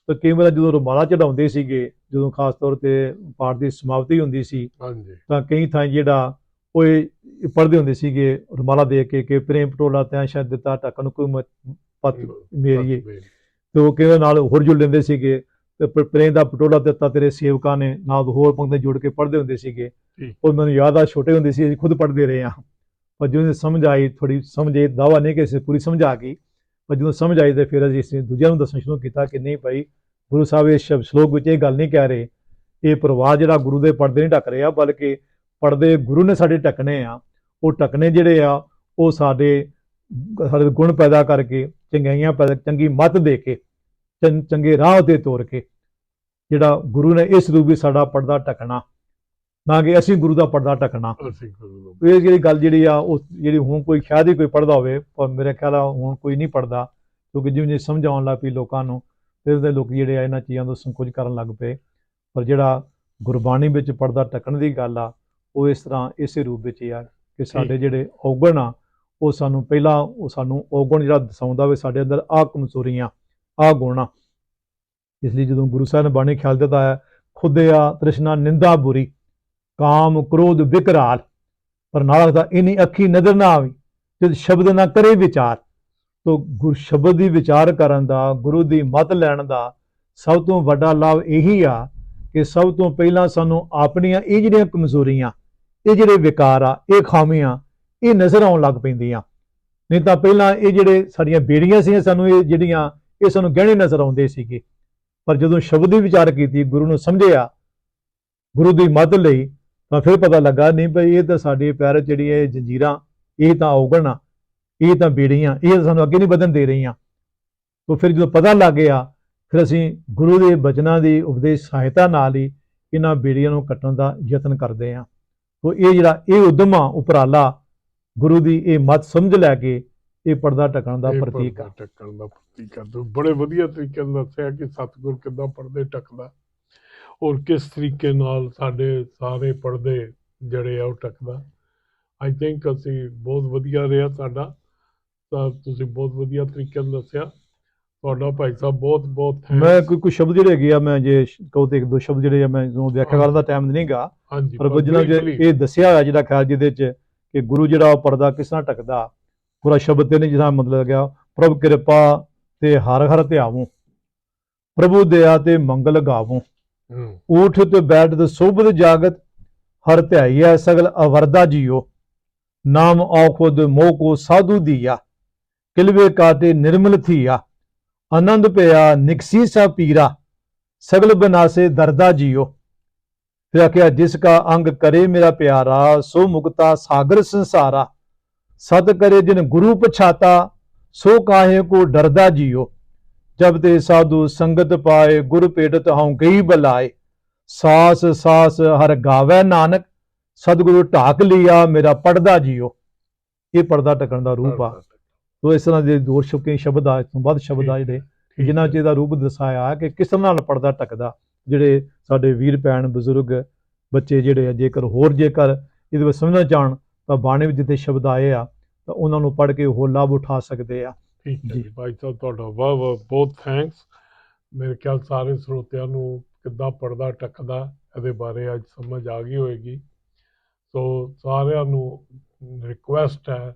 ਤਾਂ ਕਈ ਵਾਰ ਜਦੋਂ ਰੁਮਾਲਾ ਚੜਾਉਂਦੇ ਸੀਗੇ ਜਦੋਂ ਖਾਸ ਤੌਰ ਤੇ ਪਾਠ ਦੀ ਸਮਾਪਤੀ ਹੁੰਦੀ ਸੀ ਹਾਂਜੀ। ਤਾਂ ਕਈ ਥਾਂ ਜਿਹੜਾ ਉਹ ਇਹ ਪੜ੍ਹਦੇ ਹੁੰਦੇ ਸੀਗੇ ਰੁਮਾਲਾ ਦੇ ਕੇ ਕਿ ਪ੍ਰੇਮ ਪਟੋਲਾ ਤੈਂ ਸ਼ਾਇਦ ਦਿੱਤਾ ਟੱਕਣ ਕੋਈ ਪਤ ਮੇਰੀਏ। ਤੇ ਉਹ ਕਿਹਦੇ ਨਾਲ ਹੋਰ ਜੁੜ ਲੈਂਦੇ ਸੀਗੇ ਪ੍ਰੇਮ ਦਾ ਪਟੋਲਾ ਦਿੱਤਾ ਤੇਰੇ ਸੇਵਕਾਂ ਨੇ ਨਾਲ ਹੋਰ ਪੰਕਤਾਂ ਜੋੜ ਕੇ ਪੜ੍ਹਦੇ ਹੁੰਦੇ ਸੀਗੇ। ਉਹ ਮੈਨੂੰ ਯਾਦ ਆ ਛੋਟੇ ਹੁੰਦੇ ਸੀ ਅਸੀਂ ਖੁਦ ਪੜ੍ਹਦੇ ਰਹੇ ਹਾਂ। ਪਰ ਜਦੋਂ ਸਮਝ ਆਈ ਥੋੜੀ ਸਮਝ ਇਹ ਦਾਵਾ ਨਹੀਂ ਕਿ ਅਸੀਂ ਪੂਰੀ ਸਮਝ ਆ ਗਈ ਪਰ ਜਦੋਂ ਸਮਝ ਆਈ ਤੇ ਫਿਰ ਅਸੀਂ ਇਸ ਦੂਜਿਆਂ ਨੂੰ ਦੱਸਣਾ ਸ਼ੁਰੂ ਕੀਤਾ ਕਿ ਨਹੀਂ ਭਾਈ ਗੁਰੂ ਸਾਹਿਬ ਇਸ ਸ਼ਬਦ ਸ਼ਲੋਕ ਵਿੱਚ ਇਹ ਗੱਲ ਨਹੀਂ ਕਹਿ ਰਹੇ। ਇਹ ਪ੍ਰਵਾਹ ਜਿਹੜਾ ਗੁਰੂ ਦੇ ਪਰਦੇ ਨਹੀਂ ਢੱਕ ਰਿਹਾ ਬਲਕਿ ਪਰਦੇ ਗੁਰੂ ਨੇ ਸਾਡੇ ਢੱਕਣੇ ਆ। ਉਹ ਢੱਕਣੇ ਜਿਹੜੇ ਆ ਉਹ ਸਾਡੇ ਸਾਡੇ ਗੁਣ ਪੈਦਾ ਕਰਕੇ ਚੰਗਿਆਈਆਂ ਪੈਦਾ ਚੰਗੀ ਮੱਤ ਦੇ ਕੇ ਚੰਗੇ ਰਾਹ ਤੇ ਤੋਰ ਕੇ ਜਿਹੜਾ ਗੁਰੂ ਨੇ ਇਸ ਰੂਪ ਵਿੱਚ ਸਾਡਾ ਪਰਦਾ ਟਕਣਾ ਨਾ ਕਿ ਅਸੀਂ ਗੁਰੂ ਦਾ ਪਰਦਾ ਟਕਣਾ ਇਹ ਜਿਹੜੀ ਗੱਲ ਜਿਹੜੀ ਆ ਉਹ ਜਿਹੜੀ ਹੁਣ ਕੋਈ ਸ਼ਾਇਦ ਹੀ ਕੋਈ ਪੜਦਾ ਹੋਵੇ ਪਰ ਮੇਰੇ ਖਿਆਲ ਆ ਹੁਣ ਕੋਈ ਨਹੀਂ ਪੜਦਾ ਕਿਉਂਕਿ ਜਿਵੇਂ ਜਿਵੇਂ ਸਮਝ ਆਉਣ ਲੱਗ ਪਈ ਲੋਕਾਂ ਨੂੰ ਤੇ ਉਹਦੇ ਲੋਕ ਜਿਹੜੇ ਆ ਇਹਨਾਂ ਚੀਜ਼ਾਂ ਤੋਂ ਸੰਕੋਚ ਕਰਨ ਲੱਗ ਪਏ। ਪਰ ਜਿਹੜਾ ਗੁਰਬਾਣੀ ਵਿੱਚ ਪਰਦਾ ਟਕਣ ਦੀ ਗੱਲ ਆ ਉਹ ਇਸ ਤਰ੍ਹਾਂ ਇਸੇ ਰੂਪ ਵਿੱਚ ਆ ਕਿ ਸਾਡੇ ਜਿਹੜੇ ਔਗਣ ਆ ਉਹ ਸਾਨੂੰ ਪਹਿਲਾਂ ਉਹ ਸਾਨੂੰ ਔਗਣ ਜਿਹੜਾ ਦਸਾਉਂਦਾ ਵੇ ਸਾਡੇ ਅੰਦਰ ਆਹ ਕਮਜ਼ੋਰੀਆਂ ਆਹ ਗੁਣ ਆ। ਇਸ ਲਈ ਜਦੋਂ ਗੁਰੂ ਸਾਹਿਬ ਨੇ ਬਾਣੀ ਖਿਆਲ ਦਿੱਤਾ ਹੈ, ਖੁਦਿਆ ਤ੍ਰਿਸ਼ਨਾ ਨਿੰਦਾ ਬੁਰੀ, ਕਾਮ ਕ੍ਰੋਧ ਵਿਕਰਾਲ ਪਰ ਨਾਲ ਦਾ ਇਨੀ ਅੱਖੀ ਨਜ਼ਰ ਨਾ ਆਵੇ, ਜਦ ਸ਼ਬਦ ਨਾ ਕਰੇ ਵਿਚਾਰ। ਤੋ ਗੁਰ ਸ਼ਬਦ ਦੀ ਵਿਚਾਰ ਕਰਨ ਦਾ, ਗੁਰੂ ਦੀ ਮਤ ਲੈਣ ਦਾ ਸਭ ਤੋਂ ਵੱਡਾ ਲਾਭ ਇਹੀ ਆ ਕਿ ਸਭ ਤੋਂ ਪਹਿਲਾਂ ਸਾਨੂੰ ਆਪਣੀਆਂ ਇਹ ਜਿਹੜੀਆਂ ਕਮਜ਼ੋਰੀਆਂ, ਇਹ ਜਿਹੜੇ ਵਿਕਾਰ ਆ, ਇਹ ਖਾਮੀਆਂ, ਇਹ ਨਜ਼ਰ ਆਉਣ ਲੱਗ ਪੈਂਦੀਆਂ। ਨਹੀਂ ਤਾਂ ਪਹਿਲਾਂ ਇਹ ਜਿਹੜੇ ਸਾਡੀਆਂ ਬੇੜੀਆਂ ਸੀ ਸਾਨੂੰ, ਇਹ ਜਿਹੜੀਆਂ, ਇਹ ਸਾਨੂੰ ਗਹਿਣੇ ਨਜ਼ਰ ਆਉਂਦੇ ਸੀਗੇ। ਪਰ ਜਦੋਂ ਸ਼ਬਦ ਦੀ ਵਿਚਾਰ ਕੀਤੀ, ਗੁਰੂ ਨੂੰ ਸਮਝਿਆ, ਗੁਰੂ ਦੀ ਮਦਦ ਲਈ, ਤਾਂ ਫਿਰ ਪਤਾ ਲੱਗਾ, ਨਹੀਂ ਭਈ ਇਹ ਤਾਂ ਸਾਡੇ ਪੈਰ ਜਿਹੜੀ ਇਹ ਜੰਜੀਰਾਂ, ਇਹ ਤਾਂ ਔਗਣ ਆ, ਇਹ ਤਾਂ ਬੇੜੀਆਂ, ਇਹ ਤਾਂ ਸਾਨੂੰ ਅੱਗੇ ਨਹੀਂ ਵਧਣ ਦੇ ਰਹੀਆਂ। ਤੋਂ ਫਿਰ ਜਦੋਂ ਪਤਾ ਲੱਗ ਗਿਆ, ਫਿਰ ਅਸੀਂ ਗੁਰੂ ਦੇ ਬਚਨਾਂ ਦੀ ਉਪਦੇਸ਼ ਸਹਾਇਤਾ ਨਾਲ ਹੀ ਇਹਨਾਂ ਬੇੜੀਆਂ ਨੂੰ ਕੱਟਣ ਦਾ ਯਤਨ ਕਰਦੇ ਹਾਂ। ਤੋਂ ਇਹ ਜਿਹੜਾ ਇਹ ਉਦਮ ਆ, ਉਪਰਾਲਾ, ਗੁਰੂ ਦੀ ਇਹ ਮਤ ਸਮਝ ਲੈ ਕੇ ਇਹ ਪਰਦਾ ਟਕਣ ਦਾ ਪ੍ਰਤੀਕ ਆ। ਟੱਕਣ ਦਾ ਪ੍ਰਤੀਕ ਆ। ਤੂੰ ਬੜੇ ਵਧੀਆ ਤਰੀਕੇ ਨਾਲ ਦੱਸਿਆ ਕਿ ਸਤਿਗੁਰ ਕਿੱਦਾਂ ਪਰਦੇ ਟੱਕਦਾ ਔਰ ਕਿਸ ਤਰੀਕੇ ਨਾਲ ਸਾਡੇ ਸਾਰੇ ਪਰਦੇ ਜਿਹੜੇ ਆ ਉਹ ਟੱਕਦਾ ਆਈ ਥਿੰਕ ਅਸੀਂ ਬਹੁਤ ਵਧੀਆ ਰਿਹਾ ਸਾਡਾ। ਤਾਂ ਤੁਸੀਂ ਬਹੁਤ ਵਧੀਆ ਤਰੀਕੇ ਨਾਲ ਦੱਸਿਆ। ਤੁਹਾਡਾ ਭਾਈ ਸਾਹਿਬ ਬਹੁਤ ਬਹੁਤ। ਮੈਂ ਕੋਈ ਕੁਝ ਸ਼ਬਦ ਜਿਹੜੇ ਹੈਗੇ ਆ ਮੈਂ ਜੇ ਕਹੋ ਤੇ ਇੱਕ ਦੋ ਸ਼ਬਦ ਜਿਹੜੇ ਆ ਮੈਂ ਜੋ ਵਿਆਖਿਆ ਕਰਨ ਦਾ ਟਾਈਮ ਨਹੀਂਗਾ ਪਰ ਕੁਝ ਨਾ ਇਹ ਦੱਸਿਆ ਹੋਇਆ ਜਿਹੜਾ ਖਿਆਲ ਜਿਹਦੇ ਚ ਕਿ ਗੁਰੂ ਜਿਹੜਾ ਉਹ ਪਰਦਾ ਕਿਸ ਤਰ੍ਹਾਂ ਟਕਦਾ ਪੂਰਾ ਸ਼ਬਦ ਤੇ ਨਹੀਂ ਜਿਹਦਾ ਮਤਲਬ ਗਿਆ ਪ੍ਰਭ ਕਿਰਪਾ ਤੇ ਹਰ ਹਰ ਧਿਆਵੋ ਪ੍ਰਭੂ ਦਇਆ ਤੇ ਮੰਗਲ ਗਾਵੋ। ਊਠ ਤੇ ਬੈਠ ਤੇ ਸੋਭਤ ਜਾਗਤ ਹਰ ਧਿਆਈਐ ਸਗਲ ਅਵਰਦਾ ਜੀਓ। ਨਾਮ ਆਉ ਖੁਦ ਮੋਹ ਕੋ ਸਾਧੂ ਦੀਆ ਕਿਲਵੇ ਕਾਟੇ ਨਿਰਮਲ ਥੀਆ। ਆਨੰਦ ਪਿਆ ਨਿਕਸੀ ਸਾ ਪੀਰਾ ਸਗਲ ਬਨਾਸੇ ਦਰਦਾ ਜੀਓ। ਫਿਰ ਆਖਿਆ ਜਿਸ ਕਾ ਅੰਗ ਕਰੇ ਮੇਰਾ ਪਿਆਰਾ ਸੋ ਮੁਕਤਾ ਸਾਗਰ ਸੰਸਾਰਾ। ਸਤ ਕਰੇ ਜਿਨ ਗੁਰੂ ਪਛਾਤਾ ਸੋ ਕਾਹੇ ਕੋ ਡਰਦਾ ਜੀਓ। ਜਬ ਤੇ ਸਾਧੂ ਸੰਗਤ ਪਾਏ ਗੁਰ ਪੇਟਤ ਹਉ ਗਈ ਬਲਾਏ। ਸਾਸ ਸਾਸ ਹਰ ਗਾਵੇ ਨਾਨਕ ਸਤਿਗੁਰੂ ਢਾਕ ਲਿਆ ਮੇਰਾ ਪੜਦਾ ਜੀਓ। ਇਹ ਪਰਦਾ ਟਕਣ ਦਾ ਰੂਪ ਆ। ਤੋ ਇਸ ਤਰ੍ਹਾਂ ਦੇ ਦੋ ਸ਼ੁਕੇ ਸ਼ਬਦ ਆ ਇਸ ਤੋਂ ਵੱਧ ਸ਼ਬਦ ਆ ਜਿਹੜੇ ਜਿਨ੍ਹਾਂ। ਚ ਇਹਦਾ ਰੂਪ ਦਰਸਾਇਆ ਕਿ ਕਿਸ ਨਾਲ ਪਰਦਾ ਟਕਦਾ। ਜਿਹੜੇ ਸਾਡੇ ਵੀਰ ਭੈਣ ਬਜ਼ੁਰਗ ਬੱਚੇ ਜਿਹੜੇ ਆ ਜੇਕਰ ਹੋਰ ਜੇਕਰ ਇਹਦੇ ਵਿੱਚ ਸਮਝਣਾ ਚਾਹਣ ਤਾਂ ਬਾਣੀ ਵਿੱਚ ਜਿੱਥੇ ਸ਼ਬਦ ਆਏ ਆ ਤਾਂ ਉਹਨਾਂ ਨੂੰ ਪੜ੍ਹ ਕੇ ਹੋਰ ਲਾਭ ਉਠਾ ਸਕਦੇ ਆ। ਠੀਕ ਹੈ ਜੀ। ਭਾਈ ਸਾਹਿਬ ਤੁਹਾਡਾ ਵਾਹ ਵਾਹ ਬਹੁਤ ਥੈਂਕਸ ਮੇਰੇ ਖਿਆਲ ਸਾਰੇ ਸਰੋਤਿਆਂ ਨੂੰ ਕਿੱਦਾਂ ਪਰਦਾ ਟੱਕਦਾ ਇਹਦੇ ਬਾਰੇ ਅੱਜ ਸਮਝ ਆ ਗਈ ਹੋਏਗੀ। ਸੋ ਸਾਰਿਆਂ ਨੂੰ ਰਿਕੁਐਸਟ ਹੈ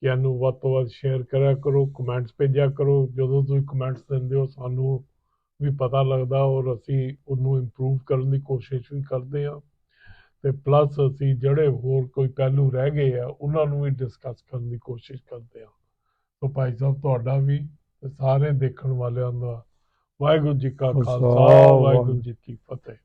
ਕਿ ਇਹਨੂੰ ਵੱਧ ਤੋਂ ਵੱਧ ਸ਼ੇਅਰ ਕਰਿਆ ਕਰੋ ਕਮੈਂਟਸ ਭੇਜਿਆ ਕਰੋ। ਜਦੋਂ ਤੁਸੀਂ ਕਮੈਂਟਸ ਦਿੰਦੇ ਹੋ ਸਾਨੂੰ ਵੀ ਪਤਾ ਲੱਗਦਾ ਔਰ ਅਸੀਂ ਉਹਨੂੰ ਇੰਪਰੂਵ ਕਰਨ ਦੀ ਕੋਸ਼ਿਸ਼ ਵੀ ਕਰਦੇ ਹਾਂ। ਤੇ ਪਲੱਸ ਅਸੀਂ ਜਿਹੜੇ ਹੋਰ ਕੋਈ ਪਹਿਲੂ ਰਹਿ ਗਏ ਆ ਉਹਨਾਂ ਨੂੰ ਵੀ ਡਿਸਕਸ ਕਰਨ ਦੀ ਕੋਸ਼ਿਸ਼ ਕਰਦੇ ਹਾਂ ਸੋ ਭਾਈ ਸਾਹਿਬ ਤੁਹਾਡਾ ਵੀ ਤੇ ਸਾਰੇ ਦੇਖਣ ਵਾਲਿਆਂ ਦਾ ਵਾਹਿਗੁਰੂ ਜੀ ਕਾ ਖਾਲਸਾ, ਵਾਹਿਗੁਰੂ। ਜੀ ਕੀ ਫਤਿਹ।